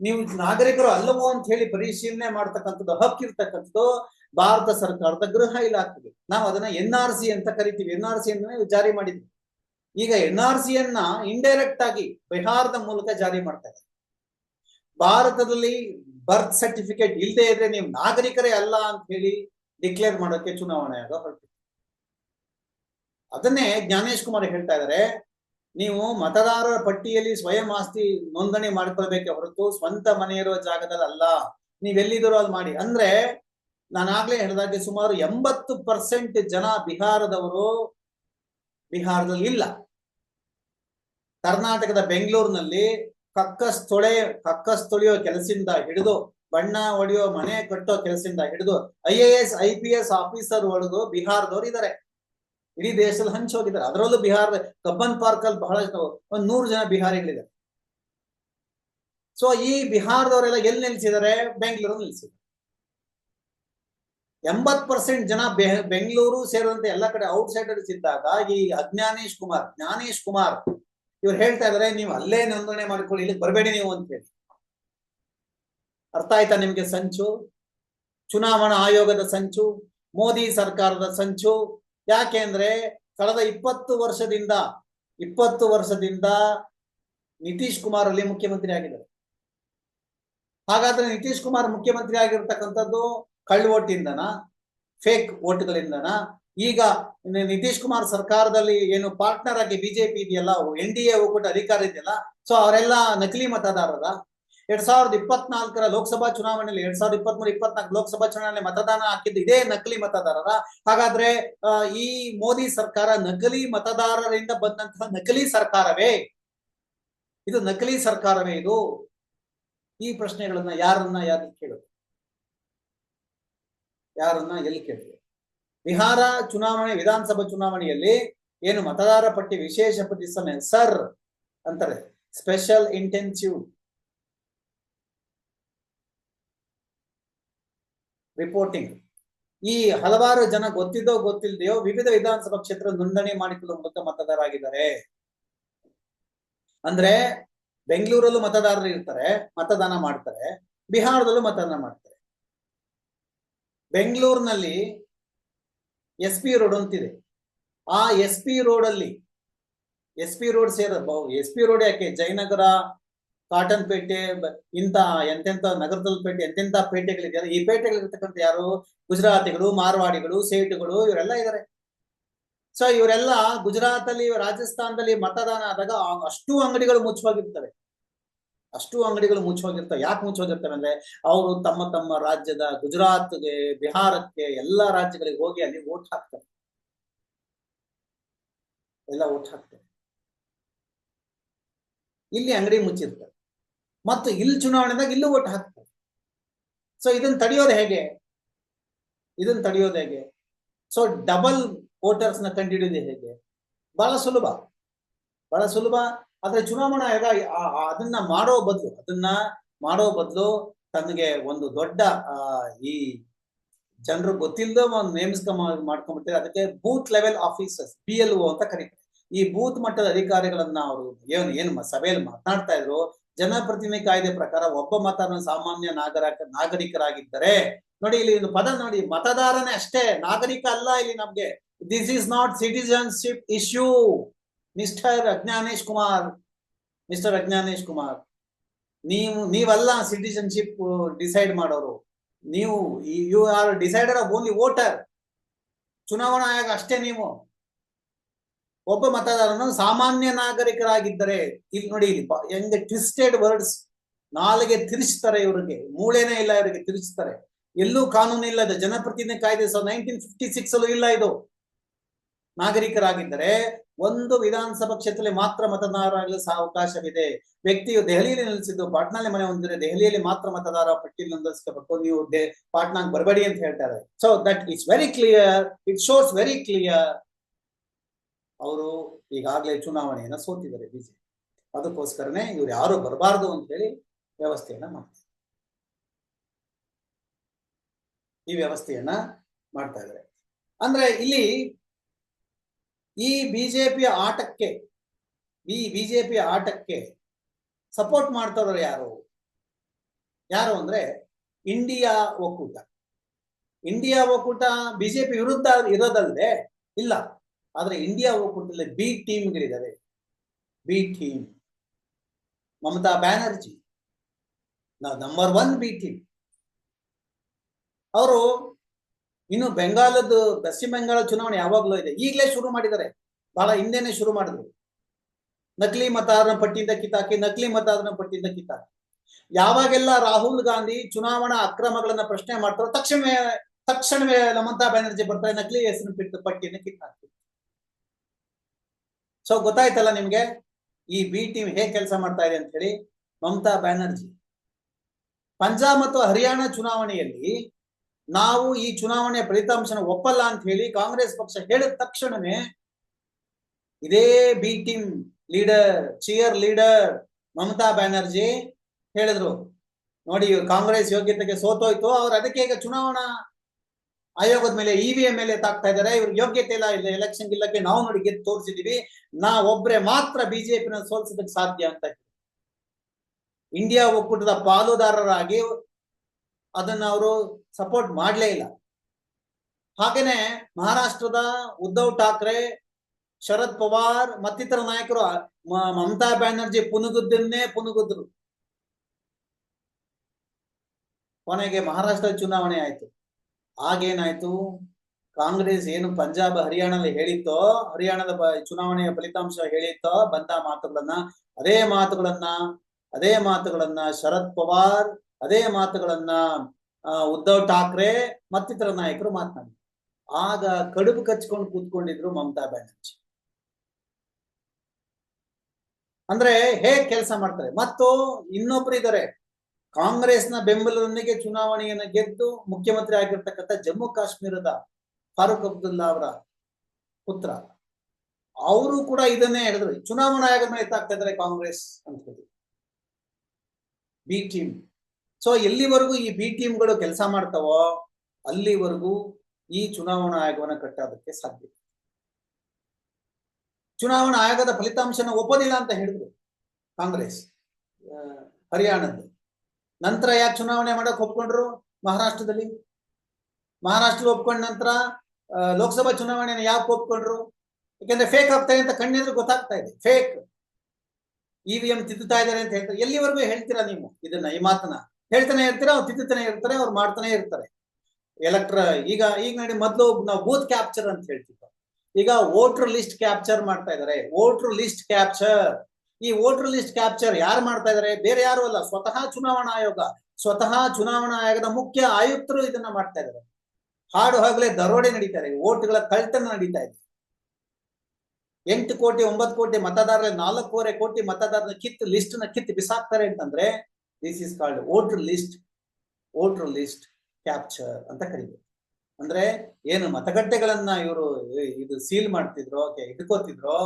ನೀವು ನಾಗರಿಕರು ಅಲ್ಲವೋ ಅಂತ ಹೇಳಿ ಪರಿಶೀಲನೆ ಮಾಡ್ತಕ್ಕಂಥದ್ದು, ಹಕ್ಕಿರ್ತಕ್ಕಂಥದ್ದು ಭಾರತ ಸರ್ಕಾರದ ಗೃಹ ಇಲಾಖೆಗೆ. ನಾವು ಅದನ್ನ ಎನ್ ಆರ್ ಸಿ ಅಂತ ಕರಿತೀವಿ. ಎನ್ ಆರ್ ಸಿ ಅನ್ನ ಜಾರಿ ಮಾಡಿದ್ವಿ. ಈಗ ಎನ್ ಆರ್ ಸಿ ಅನ್ನ ಇಂಡೈರೆಕ್ಟ್ ಆಗಿ ಬಿಹಾರದ ಮೂಲಕ ಜಾರಿ ಮಾಡ್ತಾ ಇದ್ದಾರೆ. ಭಾರತದಲ್ಲಿ ಬರ್ತ್ ಸರ್ಟಿಫಿಕೇಟ್ ಇಲ್ಲದೆ ಇದ್ರೆ ನೀವು ನಾಗರಿಕರೇ ಅಲ್ಲ ಅಂತ ಹೇಳಿ ಡಿಕ್ಲೇರ್ ಮಾಡೋಕೆ ಚುನಾವಣೆ ಆಗ ಹೊರಟಿದೆ. ಅದನ್ನೇ ಜ್ಞಾನೇಶ್ ಕುಮಾರ್ ಹೇಳ್ತಾ ಇದ್ದಾರೆ ನೀವು ಮತದಾರರ ಪಟ್ಟಿಯಲ್ಲಿ ಸ್ವಯಂ ಆಸ್ತಿ ನೋಂದಣಿ ಮಾಡ್ಕೊಳ್ಬೇಕೆ ಹೊರತು ಸ್ವಂತ ಮನೆ ಇರೋ ಜಾಗದಲ್ಲಿ ಅಲ್ಲ. ನೀವೆಲ್ಲಿದ್ದೀರೋ ಅಲ್ಲಿ ಮಾಡಿ. ಅಂದ್ರೆ ನಾನಾಗ್ಲೇ ಹೇಳಿದಾಗೆ ಸುಮಾರು ಎಂಬತ್ತು ಪರ್ಸೆಂಟ್ ಜನ ಬಿಹಾರದವರು ಬಿಹಾರದಲ್ಲಿ ಇಲ್ಲ. ಕರ್ನಾಟಕದ ಬೆಂಗಳೂರಿನಲ್ಲಿ ಕಕ್ಕಸ್ ತೊಳೆ, ಕಕ್ಕಸ್ ತೊಳೆಯೋ ಕೆಲಸದಿಂದ ಹಿಡಿದು ಬಣ್ಣ ಹೊಡೆಯೋ ಮನೆ ಕಟ್ಟೋ ಕೆಲಸದಿಂದ ಹಿಡಿದು I A S, I P S officer ಒಳಗು ಬಿಹಾರದವ್ರು ಇದ್ದಾರೆ ಇಡೀ ದೇಶದಲ್ಲಿ ಹೋಗಿದ್ದಾರೆ. ಅದರಲ್ಲೂ ಬಿಹಾರದ ಕಬ್ಬನ್ ಪಾರ್ಕ್ ಅಲ್ಲಿ ಬಹಳಷ್ಟು ಒಂದ್ ನೂರು ಜನ ಬಿಹಾರಿಗಳಿದ್ದಾರೆ. ಸೊ ಈ ಬಿಹಾರದವರೆಲ್ಲ ಎಲ್ಲಿ ನಿಲ್ಸಿದ್ದಾರೆ? ಬೆಂಗಳೂರು ನಿಲ್ಸಿದ್ದಾರೆ. ಎಂಬತ್ ಪರ್ಸೆಂಟ್ ಜನ ಬೆಂಗಳೂರು ಸೇರಿದಂತೆ ಎಲ್ಲ ಕಡೆ ಔಟ್ ಸೈಡರ್ಸ್ ಇದ್ದಾಗ ಈ ಅಜ್ಞಾನೇಶ್ ಕುಮಾರ್, ಜ್ಞಾನೇಶ್ ಕುಮಾರ್ ಇವ್ರು ಹೇಳ್ತಾ ಇದಾರೆ, ನೀವು ಅಲ್ಲೇ ನೋಂದಣಿ ಮಾಡ್ಕೊಳ್ಳಿ ಇಲ್ಲಿ ಬರಬೇಡಿ ನೀವು ಅಂತ ಹೇಳಿ. ಅರ್ಥ ಆಯ್ತಾ ನಿಮ್ಗೆ ಸಂಚು? ಚುನಾವಣಾ ಆಯೋಗದ ಸಂಚು? ಮೋದಿ ಸರ್ಕಾರದ ಸಂಚು? ಯಾಕೆ ಅಂದ್ರೆ ಕಳೆದ ಇಪ್ಪತ್ತು ವರ್ಷದಿಂದ ಇಪ್ಪತ್ತು ವರ್ಷದಿಂದ ನಿತೀಶ್ ಕುಮಾರ್ ಅಲ್ಲಿ ಮುಖ್ಯಮಂತ್ರಿ ಆಗಿದ್ದಾರೆ. ಹಾಗಾದ್ರೆ ನಿತೀಶ್ ಕುಮಾರ್ ಮುಖ್ಯಮಂತ್ರಿ ಆಗಿರ್ತಕ್ಕಂಥದ್ದು ಕಳ್ಳು ಓಟಿಂದನ ಫೇಕ್ ಓಟ್ಗಳಿಂದನ ಈಗ ನಿತೀಶ್ ಕುಮಾರ್ ಸರ್ಕಾರದಲ್ಲಿ ಏನು ಪಾರ್ಟ್ನರ್ ಆಗಿ ಬಿಜೆಪಿ ಇದೆಯಲ್ಲ ಎನ್ ಡಿ ಎ ಒಕ್ಕೂಟ ಅಧಿಕಾರ ಇದೆಯಲ್ಲ ಸೊ ಅವರೆಲ್ಲ ನಕಲಿ ಮತದಾರರ. ಎರಡ್ ಸಾವಿರದ ಇಪ್ಪತ್ನಾಲ್ಕರ ಲೋಕಸಭಾ ಚುನಾವಣೆಯಲ್ಲಿ, ಎರಡ್ ಸಾವಿರದ ಇಪ್ಪತ್ಮೂರು, ಇಪ್ಪತ್ನಾಲ್ಕು ಲೋಕಸಭಾ ಚುನಾವಣೆ ಮತದಾನ ಹಾಕಿದ್ದು ಇದೇ ನಕಲಿ ಮತದಾರರ. ಹಾಗಾದ್ರೆ ಈ ಮೋದಿ ಸರ್ಕಾರ ನಕಲಿ ಮತದಾರರಿಂದ ಬಂದಂತಹ ನಕಲಿ ಸರ್ಕಾರವೇ? ಇದು ನಕಲಿ ಸರ್ಕಾರವೇ ಇದು? ಈ ಪ್ರಶ್ನೆಗಳನ್ನ ಯಾರನ್ನ ಯಾರು ಕೇಳುದು? ಯಾರನ್ನ ಎಲ್ಲಿ ಕೇಳಿದ್ರು ಬಿಹಾರ ಚುನಾವಣೆ, ವಿಧಾನಸಭಾ ಚುನಾವಣೆಯಲ್ಲಿ ಏನು ಮತದಾರ ಪಟ್ಟಿ ವಿಶೇಷ ಪರಿಸೀಲನೆ ಸರ್ ಅಂತಾರೆ. ಸ್ಪೆಷಲ್ ಇಂಟೆನ್ಸಿವ್ ರಿಪೋರ್ಟಿಂಗ್ ಈ ಹಲವಾರು ಜನ ಗೊತ್ತಿದ್ದೋ ಗೊತ್ತಿಲ್ಲದೆಯೋ ವಿವಿಧ ವಿಧಾನಸಭಾ ಕ್ಷೇತ್ರ ನೋಂದಣಿ ಮಾಡಿಕೊಳ್ಳುವ ಮೂಲಕ ಮತದಾರರಾಗಿದ್ದಾರೆ. ಅಂದ್ರೆ ಬೆಂಗಳೂರಲ್ಲೂ ಮತದಾರರು ಇರ್ತಾರೆ, ಮತದಾನ ಮಾಡ್ತಾರೆ, ಬಿಹಾರದಲ್ಲೂ ಮತದಾನ ಮಾಡ್ತಾರೆ. ಬೆಂಗಳೂರಿನಲ್ಲಿ ಎಸ್ ಪಿ ರೋಡ್ ಅಂತಿದೆ. ಆ ಎಸ್ ಪಿ ರೋಡ್ ಅಲ್ಲಿ ಎಸ್ ಪಿ ರೋಡ್ ಸೇರ ಎಸ್ ಪಿ ರೋಡ್ ಯಾಕೆ? ಜಯನಗರ ಕಾಟನ್ ಪೇಟೆ ಇಂತ ಎಂತೆಂತ ನಗರದಲ್ಲಿ ಪೇಟೆ ಎಂತೆಂತ ಪೇಟೆಗಳಿದೆಯಲ್ಲ ಈ ಪೇಟೆಗಳಿರ್ತಕ್ಕಂಥ ಯಾರು? ಗುಜರಾತಿಗಳು, ಮಾರ್ವಾಡಿಗಳು, ಸೇಟುಗಳು ಇವರೆಲ್ಲ ಇದ್ದಾರೆ ಸೊ ಇವರೆಲ್ಲ ಗುಜರಾತ್ ಅಲ್ಲಿ ರಾಜಸ್ಥಾನದಲ್ಲಿ ಮತದಾನ ಆದಾಗ ಅಷ್ಟು ಅಂಗಡಿಗಳು ಮುಚ್ಚವಾಗಿರ್ತವೆ ಅಷ್ಟು ಅಂಗಡಿಗಳು ಮುಚ್ಚೋಗಿರ್ತವೆ. ಯಾಕೆ ಮುಚ್ಚೋಗಿರ್ತವೆ ಅಂದ್ರೆ ಅವರು ತಮ್ಮ ತಮ್ಮ ರಾಜ್ಯದ ಗುಜರಾತ್ಗೆ, ಬಿಹಾರಕ್ಕೆ ಎಲ್ಲಾ ರಾಜ್ಯಗಳಿಗೆ ಹೋಗಿ ಅಲ್ಲಿ ಓಟ್ ಹಾಕ್ತಾರೆ. ಎಲ್ಲ ಓಟ್ ಹಾಕ್ತಾರೆ. ಇಲ್ಲಿ ಅಂಗಡಿ ಮುಚ್ಚಿರ್ತಾರೆ. ಮತ್ತು ಇಲ್ಲಿ ಚುನಾವಣೆದಾಗ ಇಲ್ಲೂ ಓಟ್ ಹಾಕ್ತಾರೆ. ಸೊ ಇದನ್ನ ತಡೆಯೋದು ಹೇಗೆ? ಇದನ್ನ ತಡೆಯೋದು ಹೇಗೆ? ಸೊ ಡಬಲ್ ವೋಟರ್ಸ್ನ ಕಂಡುಹಿಡಿಯೋದು ಹೇಗೆ? ಬಹಳ ಸುಲಭ. ಬಹಳ ಸುಲಭ. ಆದ್ರೆ ಚುನಾವಣಾ ಆಯೋಗ ಅದನ್ನ ಮಾಡೋ ಬದಲು, ಅದನ್ನ ಮಾಡೋ ಬದಲು ತನಗೆ ಒಂದು ದೊಡ್ಡ ಈ ಜನರು ಗೊತ್ತಿಲ್ಲದ ಒಂದು ನೇಮಿಸ್ಕ ಮಾಡ್ಕೊಂಡ್ಬಿಟ್ಟಿದೆ ಅದಕ್ಕೆ booth level officers, B L O ಅಂತ ಕರೀತಾರೆ. ಈ ಬೂತ್ ಮಟ್ಟದ ಅಧಿಕಾರಿಗಳನ್ನ ಅವರು ಏನು ಏನು ಸಭೆಯಲ್ಲಿ ಮಾತನಾಡ್ತಾ ಇದ್ರು, ಜನಪ್ರತಿನಿಧಿ ಕಾಯ್ದೆ ಪ್ರಕಾರ ಒಬ್ಬ ಮತನ ಸಾಮಾನ್ಯ ನಾಗರ ನಾಗರಿಕರಾಗಿದ್ದರೆ, ನೋಡಿ ಇಲ್ಲಿ ಒಂದು ಪದ ನೋಡಿ, ಮತದಾರನೇ ಅಷ್ಟೇ, ನಾಗರಿಕ ಅಲ್ಲ ಇಲ್ಲಿ ನಮ್ಗೆ. This is not citizenship issue mister Agnanesh Kumar. Mister Agnanesh Kumar. ನೀವು, ನೀವಲ್ಲ ಸಿಟಿಜನ್ಶಿಪ್ ಡಿಸೈಡ್ ಮಾಡೋರು. ನೀವು you are decider of only voter ಚುನಾವಣಾ ಆಯೋಗ ಅಷ್ಟೇ ನೀವು. ಒಬ್ಬ ಮತದಾರನು ಸಾಮಾನ್ಯ ನಾಗರಿಕರಾಗಿದ್ದರೆ, ಇಲ್ಲಿ ನೋಡಿ, ಇಲ್ಲಿ ಹೆಂಗೆ ಟ್ವಿಸ್ಟೆಡ್ ವರ್ಡ್ಸ್ ನಾಲಿಗೆ ತಿರುಚ್ತಾರೆ ಇವರಿಗೆ. ಮೂಳೆನೇ ಇಲ್ಲ ಇವರಿಗೆ ತಿರುಚ್ತಾರೆ. ಎಲ್ಲೂ ಕಾನೂನು ಇಲ್ಲದ ಜನಪ್ರತಿನಿಧಿ ಕಾಯ್ದೆ ಸಾವಿರದ ನೈನ್ಟೀನ್ ಫಿಫ್ಟಿ ಸಿಕ್ಸ್ ಅಲ್ಲೂ ಇಲ್ಲ ಇದು. ನಾಗರಿಕರಾಗಿದ್ದರೆ ಒಂದು ವಿಧಾನಸಭಾ ಕ್ಷೇತ್ರದಲ್ಲಿ ಮಾತ್ರ ಸಹ ಅವಕಾಶವಿದೆ. ವ್ಯಕ್ತಿಯು ದೆಹಲಿಯಲ್ಲಿ ನೆಲೆಸಿದ್ದು ಪಾಟ್ನಾಲ್ಲಿ ಮನೆ ಹೊಂದಿದ್ರೆ ದೆಹಲಿಯಲ್ಲಿ ಮಾತ್ರ ಮತದಾರ ಪಟ್ಟಿಯಲ್ಲಿ ನೋಂದಾಯಿಸಬೇಕು ನೀವು ಪಾಟ್ನಾಗ್ ಬರಬೇಡಿ ಅಂತ ಹೇಳ್ತಾರೆ so that it's very clear it shows very clear ಅವರು ಈಗಾಗಲೇ ಚುನಾವಣೆಯನ್ನ ಸೋತಿದ್ದಾರೆ ಬಿಜೆಪಿ. ಅದಕ್ಕೋಸ್ಕರನೇ ಇವ್ರು ಯಾರು ಬರಬಾರ್ದು ಅಂತ ಹೇಳಿ ವ್ಯವಸ್ಥೆಯನ್ನ ಮಾಡ್ತಾರೆ ಈ ವ್ಯವಸ್ಥೆಯನ್ನ ಮಾಡ್ತಾ ಇದ್ದಾರೆ. ಅಂದ್ರೆ ಇಲ್ಲಿ ಈ ಬಿಜೆಪಿಯ ಆಟಕ್ಕೆ, ಈ ಬಿಜೆಪಿಯ ಆಟಕ್ಕೆ ಸಪೋರ್ಟ್ ಮಾಡ್ತಾರ ಯಾರು? ಯಾರು ಅಂದ್ರೆ ಇಂಡಿಯಾ ಒಕ್ಕೂಟ. ಇಂಡಿಯಾ ಒಕ್ಕೂಟ ಬಿಜೆಪಿ ವಿರುದ್ಧ ಇರೋದಲ್ಲದೆ ಇಲ್ಲ. ಆದ್ರೆ ಇಂಡಿಯಾ ಒಕ್ಕೂಟದಲ್ಲಿ B ಟೀಮ್ಗಳಿದ್ದಾರೆ B team Mamata Banerjee. Number one B team ಅವರು ಇನ್ನು ಬೆಂಗಾಲದ ಪಶ್ಚಿಮ ಬೆಂಗಾಳ ಚುನಾವಣೆ ಯಾವಾಗ್ಲೂ ಇದೆ. ಈಗಲೇ ಶುರು ಮಾಡಿದ್ದಾರೆ. ಬಹಳ ಹಿಂದೆನೆ ಶುರು ಮಾಡಿದ್ರು. ನಕಲಿ ಮತದಾರನ ಪಟ್ಟಿಯಿಂದ ಕಿತ್ತಾಕಿ, ನಕಲಿ ಮತದಾರನ ಪಟ್ಟಿಯಿಂದ ಕಿತ್ತಾಕಿ. ಯಾವಾಗೆಲ್ಲ ರಾಹುಲ್ ಗಾಂಧಿ ಚುನಾವಣಾ ಅಕ್ರಮಗಳನ್ನ ಪ್ರಶ್ನೆ ಮಾಡ್ತಾರೋ ತಕ್ಷಣವೇ ತಕ್ಷಣವೇ ಮಮತಾ ಬ್ಯಾನರ್ಜಿ ಬರ್ತಾರೆ, ನಕಲಿ ಹೆಸರು ಪಿಟ್ಟ ಪಟ್ಟಿಯನ್ನು ಕಿತ್ತಾಕ್ತಿ ಸೊ ಗೊತ್ತಾಯ್ತಲ್ಲ ನಿಮ್ಗೆ? ಈ ಬಿ ಟೀಮ್ ಹೇಗೆ ಕೆಲಸ ಮಾಡ್ತಾ ಇದೆ ಅಂತ ಹೇಳಿ ಮಮತಾ ಬ್ಯಾನರ್ಜಿ. ಪಂಜಾಬ್ ಮತ್ತು ಹರಿಯಾಣ ಚುನಾವಣೆಯಲ್ಲಿ ನಾವು ಈ ಚುನಾವಣೆಯ ಫಲಿತಾಂಶನ ಒಪ್ಪಲ್ಲ ಅಂತ ಹೇಳಿ ಕಾಂಗ್ರೆಸ್ ಪಕ್ಷ ಹೇಳಿದ ತಕ್ಷಣವೇ ಇದೇ B team leader cheer leader Mamata Banerjee ಹೇಳಿದ್ರು. ನೋಡಿ, ಕಾಂಗ್ರೆಸ್ ಯೋಗ್ಯತೆಗೆ ಸೋತೋಯ್ತು. ಅವ್ರು ಅದಕ್ಕೆ ಈಗ ಚುನಾವಣಾ ಆಯೋಗದ ಮೇಲೆ ಇವಿಎಂ ಮೇಲೆ ತಾಕ್ತಾ ಇದಾರೆ ಇವ್ರ ಯೋಗ್ಯತೆ ಇಲ್ಲ. ಇಲ್ಲ ಎಲೆಕ್ಷನ್ ಇಲ್ಲಕ್ಕೆ ನಾವು ನೋಡಿ ಗೆದ್ದು ತೋರಿಸಿದೀವಿ. ಒಬ್ರೆ ಮಾತ್ರ ಬಿಜೆಪಿನ ಸೋಲ್ಸೋದಕ್ಕೆ ಸಾಧ್ಯ ಅಂತ ಇಂಡಿಯಾ ಒಕ್ಕೂಟದ ಪಾಲುದಾರರಾಗಿ ಅದನ್ನ ಅವರು ಸಪೋರ್ಟ್ ಮಾಡಲೇ ಇಲ್ಲ. ಹಾಗೇನೆ ಮಹಾರಾಷ್ಟ್ರದ ಉದ್ಧವ್ ಠಾಕ್ರೆ, ಶರದ್ ಪವಾರ್ ಮತ್ತಿತರ ನಾಯಕರು ಮಮತಾ ಬ್ಯಾನರ್ಜಿ ಪುನುಗುದ್ದನ್ನೇ ಪುನುಗುದ್ರು. ಕೊನೆಗೆ ಮಹಾರಾಷ್ಟ್ರ ಚುನಾವಣೆ ಆಯ್ತು. ಆಗೇನಾಯ್ತು ಕಾಂಗ್ರೆಸ್ ಏನು ಪಂಜಾಬ್ ಹರಿಯಾಣದಲ್ಲಿ ಹೇಳಿತ್ತೋ, ಹರಿಯಾಣದ ಚುನಾವಣೆಯ ಫಲಿತಾಂಶ ಹೇಳಿತ್ತೋ, ಬಂದ ಮಾತುಗಳನ್ನ, ಅದೇ ಮಾತುಗಳನ್ನ ಅದೇ ಮಾತುಗಳನ್ನ ಶರದ್ ಪವಾರ್, ಅದೇ ಮಾತುಗಳನ್ನ ಉದ್ಧವ್ ಠಾಕ್ರೆ ಮತ್ತಿತರ ನಾಯಕರು ಮಾತನಾಡಿದ್ರು. ಆಗ ಕಡುಬು ಕಚ್ಕೊಂಡು ಕೂತ್ಕೊಂಡಿದ್ರು ಮಮತಾ ಬ್ಯಾನರ್ಜಿ. ಅಂದ್ರೆ ಹೇಗ್ ಕೆಲಸ ಮಾಡ್ತಾರೆ? ಮತ್ತು ಇನ್ನೊಬ್ರು ಇದ್ದಾರೆ ಕಾಂಗ್ರೆಸ್ನ ಬೆಂಬಲದೊಂದಿಗೆ ಚುನಾವಣೆಯನ್ನ ಗೆದ್ದು ಮುಖ್ಯಮಂತ್ರಿ ಆಗಿರ್ತಕ್ಕಂಥ ಜಮ್ಮು ಕಾಶ್ಮೀರದ ಫಾರೂಕ್ ಅಬ್ದುಲ್ಲಾ ಅವರ ಪುತ್ರ. ಅವರು ಕೂಡ ಇದನ್ನೇ ಹೇಳಿದ್ರು. ಚುನಾವಣಾ ಆಯೋಗದ ಮೇಲೆ ಎತ್ತಾಗ್ತಾ ಇದ್ದಾರೆ ಕಾಂಗ್ರೆಸ್ ಅಂತ ಬಿ ಟೀಮ್. ಸೊ ಎಲ್ಲಿವರೆಗೂ ಈ ಬಿ ಟೀಮ್ಗಳು ಕೆಲಸ ಮಾಡ್ತಾವೋ ಅಲ್ಲಿವರೆಗೂ ಈ ಚುನಾವಣಾ ಆಯೋಗವನ್ನ ಕಟ್ಟೋದಕ್ಕೆ ಸಾಧ್ಯ ಚುನಾವಣಾ ಆಯೋಗದ ಫಲಿತಾಂಶನ ಒಪ್ಪೋದಿಲ್ಲ ಅಂತ ಹೇಳಿದ್ರು ಕಾಂಗ್ರೆಸ್ ಹರಿಯಾಣದ್ದು. ನಂತರ ಯಾಕೆ ಚುನಾವಣೆ ಮಾಡಕ್ ಒಪ್ಕೊಂಡ್ರು ಮಹಾರಾಷ್ಟ್ರದಲ್ಲಿ? ಮಹಾರಾಷ್ಟ್ರ ಒಪ್ಕೊಂಡ ನಂತರ ಲೋಕಸಭಾ ಚುನಾವಣೆಯನ್ನು ಯಾಕೆ ಒಪ್ಕೊಂಡ್ರು? ಯಾಕಂದ್ರೆ ಫೇಕ್ ಇದೆ ಅಂತ ಕಣ್ಣೆದ್ರು ಗೊತ್ತಾಗ್ತಾ ಇದೆ. ಫೇಕ್ ಇವಿಎಂ ತಿದ್ದುತ್ತಾ ಇದ್ದಾರೆ ಅಂತ ಹೇಳ್ತಾರೆ. ಎಲ್ಲಿವರೆಗೂ ಹೇಳ್ತೀರಾ ನೀವು ಇದನ್ನ, ಈ ಮಾತನ್ನ? ಹೇಳ್ತಾನೆ ಇರ್ತಾರೆ, ಅವ್ರು ತಿಂತಾನೆ ಇರ್ತಾರೆ, ಅವ್ರು ಮಾಡ್ತಾನೆ ಇರ್ತಾರೆ. ಎಲೆಕ್ಟ್ರ ಈಗ ಈಗ ನೋಡಿ, ಮೊದಲು ನಾವು ಬೂತ್ ಕ್ಯಾಪ್ಚರ್ ಅಂತ ಹೇಳ್ತಿದ್ದೋ ಈಗ ವೋಟರ್ ಲಿಸ್ಟ್ ಕ್ಯಾಪ್ಚರ್ ಮಾಡ್ತಾ ಇದ್ದಾರೆ ವೋಟರ್ ಲಿಸ್ಟ್ ಕ್ಯಾಪ್ಚರ್ ಈ ವೋಟರ್ ಲಿಸ್ಟ್ ಕ್ಯಾಪ್ಚರ್ ಯಾರು ಮಾಡ್ತಾ ಇದ್ದಾರೆ ಬೇರೆ ಯಾರು ಅಲ್ಲ, ಸ್ವತಃ ಚುನಾವಣಾ ಆಯೋಗ. ಸ್ವತಃ ಚುನಾವಣಾ ಆಯೋಗದ ಮುಖ್ಯ ಆಯುಕ್ತರು ಇದನ್ನ ಮಾಡ್ತಾ ಇದ್ದಾರೆ ಹಾಡು ಹಾಗಲೇ ದರೋಡೆ ನಡೀತಾ ಇದೆ. ಓಟ್ಗಳ ಕಳ್ತನ ನಡೀತಾ ಇದೆ. ಎಂಟು ಕೋಟಿ, ಒಂಬತ್ತು ಕೋಟಿ ಮತದಾರರಲ್ಲಿ ನಾಲ್ಕೂವರೆ ಕೋಟಿ ಮತದಾರರ ಕಿತ್ತು ಲಿಸ್ಟ್ನ ಕಿತ್ತು ಬಿಸಾಕ್ತಾರೆ ಅಂತಂದ್ರೆ this is called voter list voter list capture ಅಂತ ಕರಿಬೇಕು. ಅಂದ್ರೆ ಏನು ಮತಗಟ್ಟೆಗಳನ್ನ ಇವರು ಇದು ಸೀಲ್ ಮಾಡ್ತಿದ್ರು ಹಿಡ್ಕೋತಿದ್ರು,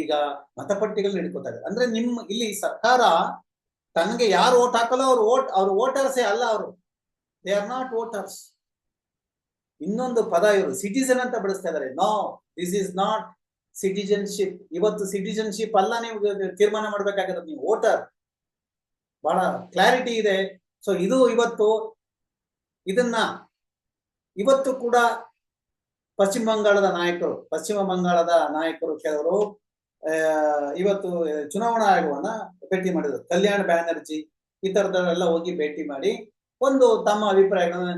ಈಗ ಮತಪಟ್ಟಿಗಳನ್ನ ಇಟ್ಕೋತಾರೆ ಅಂದ್ರೆ ನಿಮ್ಮ ಇಲ್ಲಿ ಸರ್ಕಾರ ತನಗೆ ಯಾರು ಓಟ್ ಹಾಕಲ್ಲ ಅವ್ರು ಓಟ್ ಅವ್ರು ವೋಟರ್ಸೇ ಅಲ್ಲ ಅವರು. ದೇ ಆರ್ ನಾಟ್ ವೋಟರ್ಸ್ ಇನ್ನೊಂದು ಪದ ಇವರು ಸಿಟಿಸನ್ ಅಂತ ಬಳಸ್ತಾ ಇದಾರೆ. No this is not citizenship ಇವತ್ತು ಸಿಟಿಜನ್ಶಿಪ್ ಅಲ್ಲ ನೀವು ತೀರ್ಮಾನ ಮಾಡ್ಬೇಕಾಗಿರೋದು ನೀವು ವೋಟರ್ ಬಹಳ ಕ್ಲಾರಿಟಿ ಇದೆ. ಸೊ ಇದು ಇವತ್ತು ಇದನ್ನ ಇವತ್ತು ಕೂಡ ಪಶ್ಚಿಮ ಬಂಗಾಳದ ನಾಯಕರು, ಪಶ್ಚಿಮ ಬಂಗಾಳದ ನಾಯಕರು ಕೆಲವರು ಇವತ್ತು ಚುನಾವಣಾ ಆಯೋಗವನ್ನ ಭೇಟಿ ಮಾಡಿದ್ರು. ಕಲ್ಯಾಣ್ ಬ್ಯಾನರ್ಜಿ ಈ ತರದವರೆಲ್ಲ ಹೋಗಿ ಭೇಟಿ ಮಾಡಿ ಒಂದು ತಮ್ಮ ಅಭಿಪ್ರಾಯಗಳನ್ನ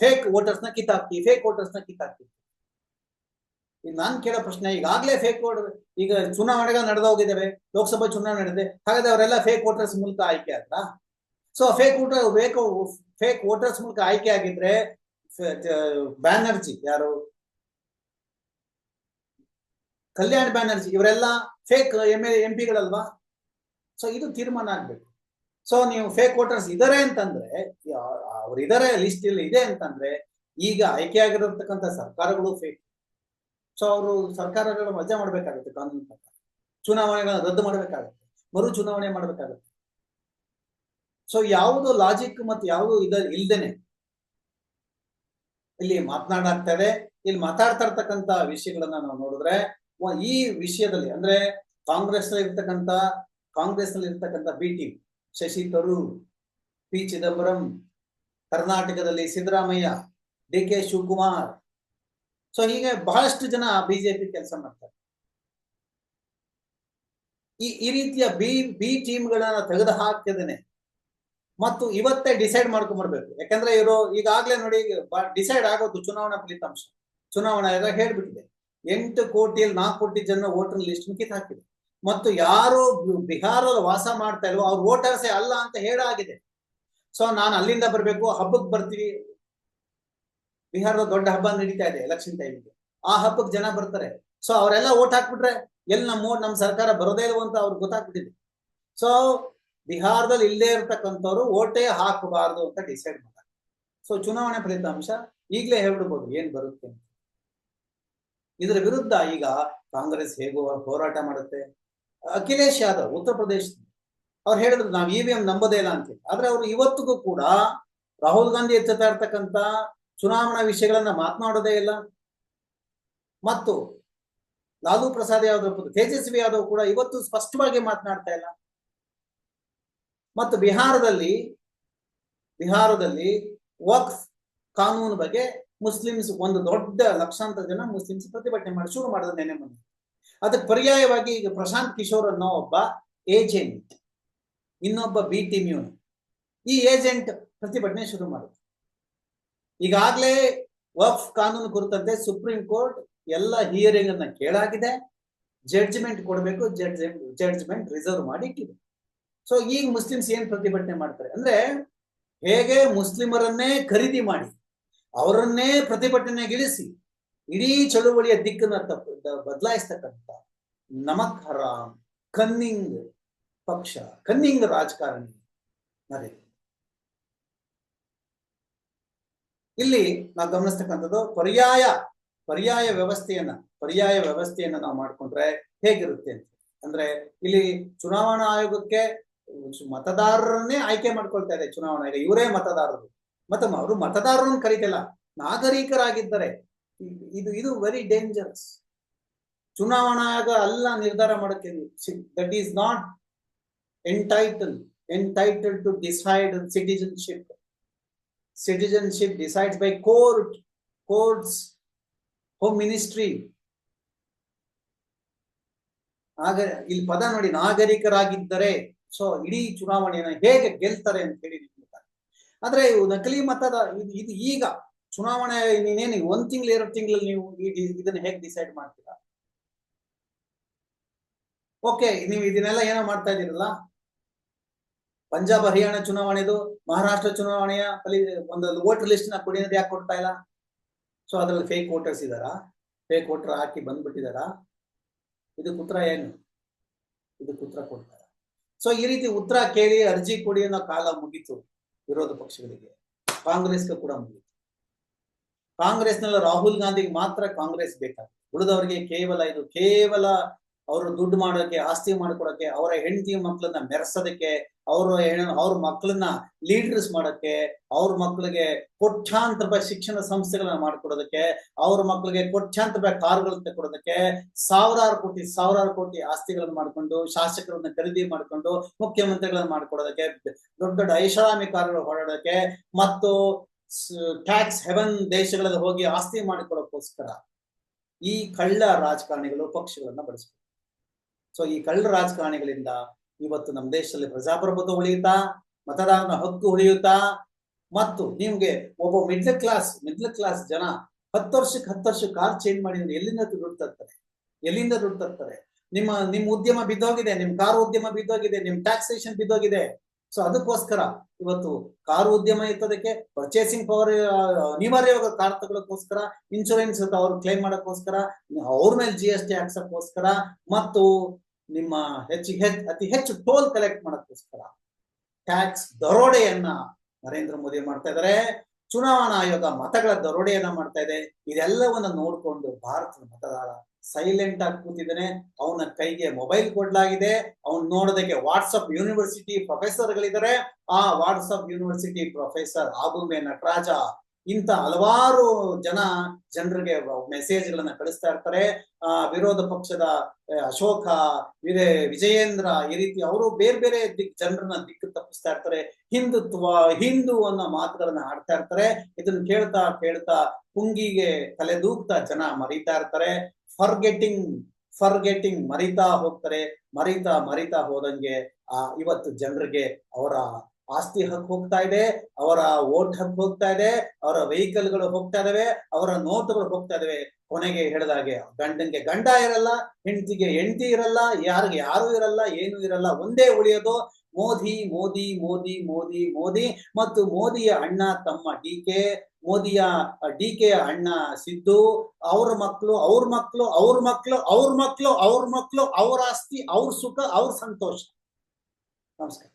ಫೇಕ್ ವೋಟರ್ಸ್ನ ಕಿತ್ತಾಕಿ ಫೇಕ್ ವೋಟರ್ಸ್ನ ಕಿತ್ತಾಕಿ ಈಗ ನಾನ್ ಕೇಳೋ ಪ್ರಶ್ನೆ, ಈಗಾಗ್ಲೇ ಫೇಕ್ ವೋಟರ್ ಈಗ ಚುನಾವಣೆಗಳು ನಡೆದೋಗಿದ್ದಾವೆ ಲೋಕಸಭಾ ಚುನಾವಣೆ ನಡೆದಿದೆ, ಹಾಗಾದ್ರೆ ಅವರೆಲ್ಲ ಫೇಕ್ ವೋಟರ್ಸ್ ಮೂಲಕ ಆಯ್ಕೆ ಆದ್ರ? So fake voter fake fake voters ಮೂಲಕ ಆಯ್ಕೆ ಆಗಿದ್ರೆ ಬ್ಯಾನರ್ಜಿ ಯಾರು? ಕಲ್ಯಾಣ್ ಬ್ಯಾನರ್ಜಿ, ಇವರೆಲ್ಲ ಫೇಕ್ ಎ, ಎಂ ಪಿಗಳಲ್ವಾ ಸೊ ಇದು ತೀರ್ಮಾನ ಆಗ್ಬೇಕು. ಸೊ ನೀವು ಫೇಕ್ ವೋಟರ್ಸ್ ಇದಾರೆ ಅಂತಂದ್ರೆ ಅವ್ರು ಇದಾರೆ ಲಿಸ್ಟ್ ಇಲ್ಲಿ ಇದೆ ಅಂತಂದ್ರೆ, ಈಗ ಆಯ್ಕೆ ಆಗಿರತಕ್ಕಂಥ ಸರ್ಕಾರಗಳು ಫೇಕ್ ಸೊ ಅವರು ಸರ್ಕಾರಗಳು ವಜಾ ಮಾಡ್ಬೇಕಾಗುತ್ತೆ ಕಾನೂನು ಪ್ರಕಾರ. ಚುನಾವಣೆಗಳನ್ನ ರದ್ದು ಮಾಡ್ಬೇಕಾಗುತ್ತೆ. ಮರು ಚುನಾವಣೆ ಮಾಡಬೇಕಾಗುತ್ತೆ. ಸೊ ಯಾವುದು ಲಾಜಿಕ್ ಮತ್ತು ಯಾವುದು ಇದ ಇಲ್ದೇನೆ. ಇಲ್ಲಿ ಮಾತನಾಡಾಗ್ತಾ ಇದೆ ಇಲ್ಲಿ ಮಾತಾಡ್ತಾ ಇರ್ತಕ್ಕಂತ ವಿಷಯಗಳನ್ನ ನಾವು ನೋಡಿದ್ರೆ ಈ ವಿಷಯದಲ್ಲಿ ಅಂದ್ರೆ ಕಾಂಗ್ರೆಸ್ ಇರ್ತಕ್ಕಂತ ಕಾಂಗ್ರೆಸ್ನಲ್ಲಿ ಇರ್ತಕ್ಕಂತ B team Shashi Tharoor, P Chidambaram, ಕರ್ನಾಟಕದಲ್ಲಿ Siddaramaiah, D K Shivakumar so ಹೀಗೆ ಬಹಳಷ್ಟು ಜನ ಬಿಜೆಪಿ ಕೆಲಸ ಮಾಡ್ತಾರೆ. ಈ ಈ ರೀತಿಯ ಬಿ ಬಿ ಟೀಮ್ಗಳನ್ನ ತೆಗೆದು ಹಾಕ್ತಿದ್ದೇನೆ ಮತ್ತು ಇವತ್ತೇ ಡಿಸೈಡ್ ಮಾಡ್ಕೊಂಡ್ಬರ್ಬೇಕು ಯಾಕಂದ್ರೆ ಇವರು ಈಗಾಗ್ಲೇ ನೋಡಿ ಡಿಸೈಡ್ ಆಗೋದು ಚುನಾವಣಾ ಫಲಿತಾಂಶ. ಚುನಾವಣಾ ಆಯೋಗ ಹೇಳ್ಬಿಟ್ಟಿದೆ. ಎಂಟು ಕೋಟಿಯಲ್ಲಿ ನಾಲ್ಕು ಕೋಟಿ ಜನ ವೋಟರ್ ಲಿಸ್ಟ್ ಕಿತ್ ಹಾಕಿದೆ. ಮತ್ತು ಯಾರು ಬಿಹಾರಲ್ಲಿ ವಾಸ ಮಾಡ್ತಾ ಇಲ್ವೋ, ಅವ್ರ ವೋಟರ್ಸೇ ಅಲ್ಲ ಅಂತ ಹೇಳಾಗಿದೆ. ಸೊ ನಾನು ಅಲ್ಲಿಂದ ಬರ್ಬೇಕು ಹಬ್ಬಕ್ಕೆ ಬರ್ತೀವಿ ಬಿಹಾರದ ದೊಡ್ಡ ಹಬ್ಬ ನಡೀತಾ ಇದೆ ಎಲೆಕ್ಷನ್ ಟೈಮ್ಗೆ ಆ ಹಬ್ಬಕ್ಕೆ ಜನ ಬರ್ತಾರೆ. ಸೊ ಅವರೆಲ್ಲ ಓಟ್ ಹಾಕ್ಬಿಟ್ರೆ ಎಲ್ಲಿ ನಮ್ಮ ನಮ್ಮ ಸರ್ಕಾರ ಬರೋದೇ ಇಲ್ವೋ ಅಂತ ಅವ್ರಿಗೆ ಗೊತ್ತಾಗ್ಬಿಟ್ಟಿದೆ. ಸೊ ಬಿಹಾರದಲ್ಲಿ ಇಲ್ಲದೇ ಇರತಕ್ಕಂಥವ್ರು ಓಟೇ ಹಾಕಬಾರ್ದು ಅಂತ ಡಿಸೈಡ್ ಮಾಡ್ತಾರೆ. ಸೊ ಚುನಾವಣೆ ಫಲಿತಾಂಶ ಈಗಲೇ ಹೇಳ್ಬಿಡ್ಬೋದು ಏನ್ ಬರುತ್ತೆ ಅಂತ. ಇದರ ವಿರುದ್ಧ ಈಗ ಕಾಂಗ್ರೆಸ್ ಹೇಗೋ ಹೋರಾಟ ಮಾಡುತ್ತೆ. ಅಖಿಲೇಶ್ ಯಾದವ್ ಉತ್ತರ ಪ್ರದೇಶ ಅವ್ರು ಹೇಳಿದ್ರು ನಾವು ಇ ವಿ ಎಂ ನಂಬೋದೇ ಇಲ್ಲ ಅಂತ ಆದ್ರೆ ಅವರು ಇವತ್ತಿಗೂ ಕೂಡ ರಾಹುಲ್ ಗಾಂಧಿ ಎಚ್ಚುತ್ತಾ ಇರ್ತಕ್ಕಂಥ ಚುನಾವಣಾ ವಿಷಯಗಳನ್ನ ಮಾತನಾಡೋದೇ ಇಲ್ಲ. ಮತ್ತು ಲಾಲು ಪ್ರಸಾದ್ ಯಾದವ್ ತೇಜಸ್ವಿ ಯಾದವ್ ಕೂಡ ಇವತ್ತು ಸ್ಪಷ್ಟವಾಗಿ ಮಾತನಾಡ್ತಾ ಇಲ್ಲ. ಮತ್ತು ಬಿಹಾರದಲ್ಲಿ ಬಿಹಾರದಲ್ಲಿ ವಕ್ಫ್ ಕಾನೂನು ಬಗ್ಗೆ ಮುಸ್ಲಿಮ್ಸ್ ಒಂದು ದೊಡ್ಡ ಲಕ್ಷಾಂತರ ಜನ ಮುಸ್ಲಿಮ್ಸ್ ಪ್ರತಿಭಟನೆ ಮಾಡಿ, ಶುರು ಮಾಡಿದ ನೆನೆ ಮೊನ್ನೆ. ಅದಕ್ಕೆ ಪರ್ಯಾಯವಾಗಿ ಈಗ ಪ್ರಶಾಂತ್ ಕಿಶೋರ್ ಅನ್ನೋ ಒಬ್ಬ ಏಜೆಂಟ್ ಇನ್ನೊಬ್ಬ ಬಿ ಟೀಮ್ ಈ ಏಜೆಂಟ್ ಪ್ರತಿಭಟನೆ ಶುರು ಮಾಡಿದ್ರು. ಈಗಾಗ್ಲೇ ವಫ್ ಕಾನೂನು ಕುರಿತಂತೆ ಸುಪ್ರೀಂ ಕೋರ್ಟ್ ಎಲ್ಲ ಹಿಯರಿಂಗ್ ಅನ್ನ ಕೇಳಾಗಿದೆ. ಜಡ್ಜ್ಮೆಂಟ್ ಕೊಡಬೇಕು ಜಡ್ಜ್ ಜಡ್ಜ್ಮೆಂಟ್ ರಿಸರ್ವ್ ಮಾಡಿ ಇಟ್ಟಿದೆ. ಸೊ ಈಗ ಮುಸ್ಲಿಮ್ಸ್ ಏನ್ ಪ್ರತಿಭಟನೆ ಮಾಡ್ತಾರೆ? ಅಂದ್ರೆ ಹೇಗೆ ಮುಸ್ಲಿಮರನ್ನೇ ಖರೀದಿ ಮಾಡಿ, ಅವರನ್ನೇ ಪ್ರತಿಭಟನೆಗಿಳಿಸಿ ಇಡೀ ಚಳುವಳಿಯ ದಿಕ್ಕನ್ನ ತಪ್ಪು ಬದಲಾಯಿಸ್ತಕ್ಕಂಥ ನಮಕ್ ಹರಾಮ್ ಕನ್ನಿಂಗ್ ಪಕ್ಷ, ಕನ್ನಿಂಗ್ ರಾಜಕಾರಣಿ ನರೇಂದ್ರ ಇಲ್ಲಿ ನಾವು ಗಮನಿಸ್ತಕ್ಕಂಥದ್ದು ಪರ್ಯಾಯ ಪರ್ಯಾಯ ವ್ಯವಸ್ಥೆಯನ್ನ ಪರ್ಯಾಯ ವ್ಯವಸ್ಥೆಯನ್ನ ನಾವು ಮಾಡ್ಕೊಂಡ್ರೆ ಹೇಗಿರುತ್ತೆ ಅಂತ. ಅಂದ್ರೆ ಇಲ್ಲಿ ಚುನಾವಣಾ ಆಯೋಗಕ್ಕೆ ಮತದಾರರನ್ನೇ ಆಯ್ಕೆ ಮಾಡ್ಕೊಳ್ತಾ ಇದೆ ಚುನಾವಣಾ ಆಯೋಗ. ಇವರೇ ಮತದಾರರು. ಮತ್ತೆ ಅವರು ಮತದಾರರನ್ನು ಕರೀತಿಲ್ಲ. ನಾಗರಿಕರಾಗಿದ್ದರೆ ಇದು ಇದು ವೆರಿ ಡೇಂಜರಸ್ ಚುನಾವಣಾ ಆಯೋಗ ಅಲ್ಲ ನಿರ್ಧಾರ ಮಾಡಕ್ಕೆ that is not entitle entitle to decide citizenship citizenship decides by court, courts, home ministry. ಆಗ ಇಲ್ಲಿ ಪದ ನೋಡಿ ನಾಗರಿಕರಾಗಿದ್ದರೆ ಸೊ ಇಡೀ ಚುನಾವಣೆಯನ್ನು ಹೇಗೆ ಗೆಲ್ತಾರೆ ಅಂತ ಹೇಳಿ ಆದ್ರೆ ಇವು ನಕಲಿ ಮತದ ಇದು ಈಗ ಚುನಾವಣೆ ನೀನೇನು ಒಂದ್ ತಿಂಗಳು ಎರಡು ತಿಂಗಳಲ್ಲಿ ನೀವು ಇದನ್ನ ಹೇಗೆ ಡಿಸೈಡ್ ಮಾಡ್ತೀರಾ? ಓಕೆ ನೀವು ಇದನ್ನೆಲ್ಲ ಏನೋ ಮಾಡ್ತಾ ಇದೀರಲ್ಲ ಪಂಜಾಬ್ ಹರಿಯಾಣ ಚುನಾವಣೆದು, ಮಹಾರಾಷ್ಟ್ರ ಚುನಾವಣೆಯ ಒಂದು ವೋಟರ್ ಲಿಸ್ಟ್ನ ಕೊಡಿ ಯಾಕೆ ಕೊಡ್ತಾ ಇಲ್ಲ? ಸೊ ಅದ್ರಲ್ಲಿ ಫೇಕ್ ವೋಟರ್ಸ್ ಇದಾರ. ಫೇಕ್ ವೋಟರ್ ಹಾಕಿ ಬಂದ್ಬಿಟ್ಟಿದಾರ. ಇದು ಉತ್ತರ ಏನು? ಇದಕ್ಕೆ ಉತ್ತರ ಕೊಡ್ತಾರ. ಸೊ ಈ ರೀತಿ ಉತ್ತರ ಕೇಳಿ ಅರ್ಜಿ ಕೊಡಿ ಅನ್ನೋ ಕಾಲ ಮುಗೀತು ವಿರೋಧ ಪಕ್ಷಗಳಿಗೆ. ಕಾಂಗ್ರೆಸ್ಗೆ ಕೂಡ ಮುಗೀತು. ಕಾಂಗ್ರೆಸ್ನಲ್ಲಿ ರಾಹುಲ್ ಗಾಂಧಿಗೆ ಮಾತ್ರ ಕಾಂಗ್ರೆಸ್ ಬೇಕಾಗುತ್ತೆ. ಉಳಿದವರಿಗೆ ಕೇವಲ ಇದು, ಕೇವಲ ಅವರು ದುಡ್ಡು ಮಾಡೋಕೆ, ಆಸ್ತಿ ಮಾಡ್ಕೊಡಕ್ಕೆ ಅವರ ಹೆಂಡತಿ ಮಕ್ಕಳನ್ನ ಮೆರೆಸೋದಕ್ಕೆ ಅವ್ರ ಏನ, ಅವ್ರ ಮಕ್ಕಳನ್ನ ಲೀಡರ್ಸ್ ಮಾಡಕ್ಕೆ, ಅವ್ರ ಮಕ್ಕಳಿಗೆ ಕೋಟ್ಯಾಂತರ ರೂಪಾಯಿ ಶಿಕ್ಷಣ ಸಂಸ್ಥೆಗಳನ್ನ ಮಾಡ್ಕೊಡೋದಕ್ಕೆ, ಅವ್ರ ಮಕ್ಕಳಿಗೆ ಕೋಟ್ಯಾಂತರ ರೂಪಾಯಿ ಕಾರ್ಗಳನ್ನ ಕೊಡೋದಕ್ಕೆ ಸಾವಿರಾರು ಕೋಟಿ ಸಾವಿರಾರು ಕೋಟಿ ಆಸ್ತಿಗಳನ್ನ ಮಾಡ್ಕೊಂಡು, ಶಾಸಕರನ್ನ ಖರೀದಿ ಮಾಡ್ಕೊಂಡು, ಮುಖ್ಯಮಂತ್ರಿಗಳನ್ನ ಮಾಡ್ಕೊಡೋದಕ್ಕೆ, ದೊಡ್ಡ ದೊಡ್ಡ ಐಷಾರಾಮಿ ಕಾರ್ಗಳು ಹೊರಡೋದಕ್ಕೆ, ಮತ್ತು ಟ್ಯಾಕ್ಸ್ ಹೆವನ್ ದೇಶಗಳಲ್ಲಿ ಹೋಗಿ ಆಸ್ತಿ ಮಾಡಿಕೊಡೋಕ್ಕೋಸ್ಕರ ಈ ಕಳ್ಳ ರಾಜಕಾರಣಿಗಳು ಪಕ್ಷಗಳನ್ನ ಬಳಸ್ತಾರೆ ಸೊ ಈ ಕಳ್ಳ ರಾಜಕಾರಣಿಗಳಿಂದ ಇವತ್ತು ನಮ್ಮ ದೇಶದಲ್ಲಿ ಪ್ರಜಾಪ್ರಭುತ್ವ ಉಳಿಯುತ್ತಾ, ಮತದಾನದ ಹಕ್ಕು ಉಳಿಯುತ್ತಾ, ಮತ್ತು ನಿಮ್ಗೆ ಒಬ್ಬ ಮಿಡ್ಲ್ ಕ್ಲಾಸ್ ಮಿಡ್ಲ್ ಕ್ಲಾಸ್ ಜನ ಹತ್ತು ವರ್ಷಕ್ಕೆ ಹತ್ತು ವರ್ಷ ಕಾರ್ ಚೇಂಜ್ ಮಾಡಿದ್ರೆ ಎಲ್ಲಿಂದ ದುಡ್ಡು ತರ್ತಾರೆ ಎಲ್ಲಿಂದ ದುಡ್ಡು ತರ್ತಾರೆ ನಿಮ್ಮ ನಿಮ್ಮ ಉದ್ಯಮ ಬಿದ್ದೋಗಿದೆ ನಿಮ್ ಕಾರ್ ಉದ್ಯಮ ಬಿದ್ದೋಗಿದೆ ನಿಮ್ ಟ್ಯಾಕ್ಸೇಷನ್ ಬಿದ್ದೋಗಿದೆ. ಸೊ ಅದಕ್ಕೋಸ್ಕರ ಇವತ್ತು ಕಾರು ಉದ್ಯಮ ಇರ್ತದಕ್ಕೆ ಪರ್ಚೇಸಿಂಗ್ ಪವರ್ ಅನಿವಾರ್ಯವಾಗ ಕಾರ್ ತಗೊಳಕ್ಕೋಸ್ಕರ ಇನ್ಶೂರೆನ್ಸ್ ಅವ್ರು ಕ್ಲೈಮ್ ಮಾಡಕ್ಕೋಸ್ಕರ, ಅವ್ರ ಮೇಲೆ ಜಿ ಎಸ್ ಟಿ ಹಾಕ್ಸಕ್ಕೋಸ್ಕರ, ಮತ್ತು ನಿಮ್ಮ ಹೆಚ್ಚು ಹೆಚ್ಚು, ಅತಿ ಹೆಚ್ಚು ಟೋಲ್ ಕಲೆಕ್ಟ್ ಮಾಡೋಕ್ಕೋಸ್ಕರ ಟ್ಯಾಕ್ಸ್ ದರೋಡೆಯನ್ನ ನರೇಂದ್ರ ಮೋದಿ ಮಾಡ್ತಾ ಇದ್ದಾರೆ ಚುನಾವಣಾ ಆಯೋಗ ಮತಗಳ ದರೋಡೆಯನ್ನ ಮಾಡ್ತಾ ಇದೆ. ಇದೆಲ್ಲವನ್ನ ನೋಡ್ಕೊಂಡು ಭಾರತದ ಮತದಾರ ಸೈಲೆಂಟ್ ಆಗಿ ಕೂತಿದ್ದಾನೆ ಅವನ ಕೈಗೆ ಮೊಬೈಲ್ ಕೊಡ್ಲಾಗಿದೆ. ಅವನ್ ನೋಡೋದಕ್ಕೆ ವಾಟ್ಸಪ್ ಯೂನಿವರ್ಸಿಟಿ ಪ್ರೊಫೆಸರ್ಗಳಿದ್ದಾರೆ ಆ ವಾಟ್ಸಪ್ ಯೂನಿವರ್ಸಿಟಿ ಪ್ರೊಫೆಸರ್ ಆಗುಮೆ ನಟರಾಜ ಇಂತ ಹಲವಾರು ಜನ ಜನರಿಗೆ ಮೆಸೇಜ್ಗಳನ್ನ ಕಳಿಸ್ತಾ ಇರ್ತಾರೆ. ಆ ವಿರೋಧ ಪಕ್ಷದ ಅಶೋಕ ವಿಜಯೇಂದ್ರ ಈ ರೀತಿ ಅವರು ಬೇರೆ ಬೇರೆ ದಿಕ್, ಜನರನ್ನ ದಿಕ್ಕು ತಪ್ಪಿಸ್ತಾ ಇರ್ತಾರೆ. ಹಿಂದುತ್ವ, ಹಿಂದೂ ಅನ್ನೋ ಮಾತುಗಳನ್ನ ಆಡ್ತಾ ಇರ್ತಾರೆ. ಇದನ್ನ ಕೇಳ್ತಾ ಕೇಳ್ತಾ ಕುಂಗಿಗೆ ತಲೆದೂಗ್ತಾ ಜನ ಮರೀತಾ ಇರ್ತಾರೆ. ಫರ್ಗೆಟಿಂಗ್ ಫರ್ಗೆಟಿಂಗ್ ಮರಿತಾ ಹೋಗ್ತಾರೆ. ಮರಿತಾ ಮರಿತಾ ಹೋದಂಗೆ, ಆ, ಇವತ್ತು ಜನರಿಗೆ ಅವರ ಆಸ್ತಿ ಹಕ್ಕು ಹೋಗ್ತಾ ಇದೆ, ಅವರ ವೋಟ್ ಹಕ್ಕು ಹೋಗ್ತಾ ಇದೆ, ಅವರ ವೆಹಿಕಲ್ಗಳು ಹೋಗ್ತಾ ಇದಾವೆ, ಅವರ ನೋಟುಗಳು ಹೋಗ್ತಾ ಇದಾವೆ. ಕೊನೆಗೆ ಹೇಳಿದಾಗೆ ಗಂಡನ್ಗೆ ಗಂಡ ಇರಲ್ಲ, ಹೆಂಡತಿಗೆ ಹೆಂಡತಿ ಇರಲ್ಲ, ಯಾರಿಗೆ ಯಾರು ಇರಲ್ಲ, ಏನು ಇರಲ್ಲ, ಒಂದೇ ಉಳಿಯೋದು ಮೋದಿ ಮೋದಿ ಮೋದಿ ಮೋದಿ ಮೋದಿ ಮತ್ತು ಮೋದಿಯ ಅಣ್ಣ ತಮ್ಮ ಡಿ ಕೆ, ಮೋದಿಯ ಡಿ ಕೆ ಅಣ್ಣ ಸಿದ್ದು, ಅವ್ರ ಮಕ್ಕಳು ಅವ್ರ ಮಕ್ಕಳು ಅವ್ರ ಮಕ್ಕಳು ಅವ್ರ ಮಕ್ಕಳು ಅವ್ರ ಮಕ್ಕಳು ಅವ್ರ ಆಸ್ತಿ, ಅವ್ರ ಸುಖ, ಅವ್ರ ಸಂತೋಷ. ನಮಸ್ಕಾರ.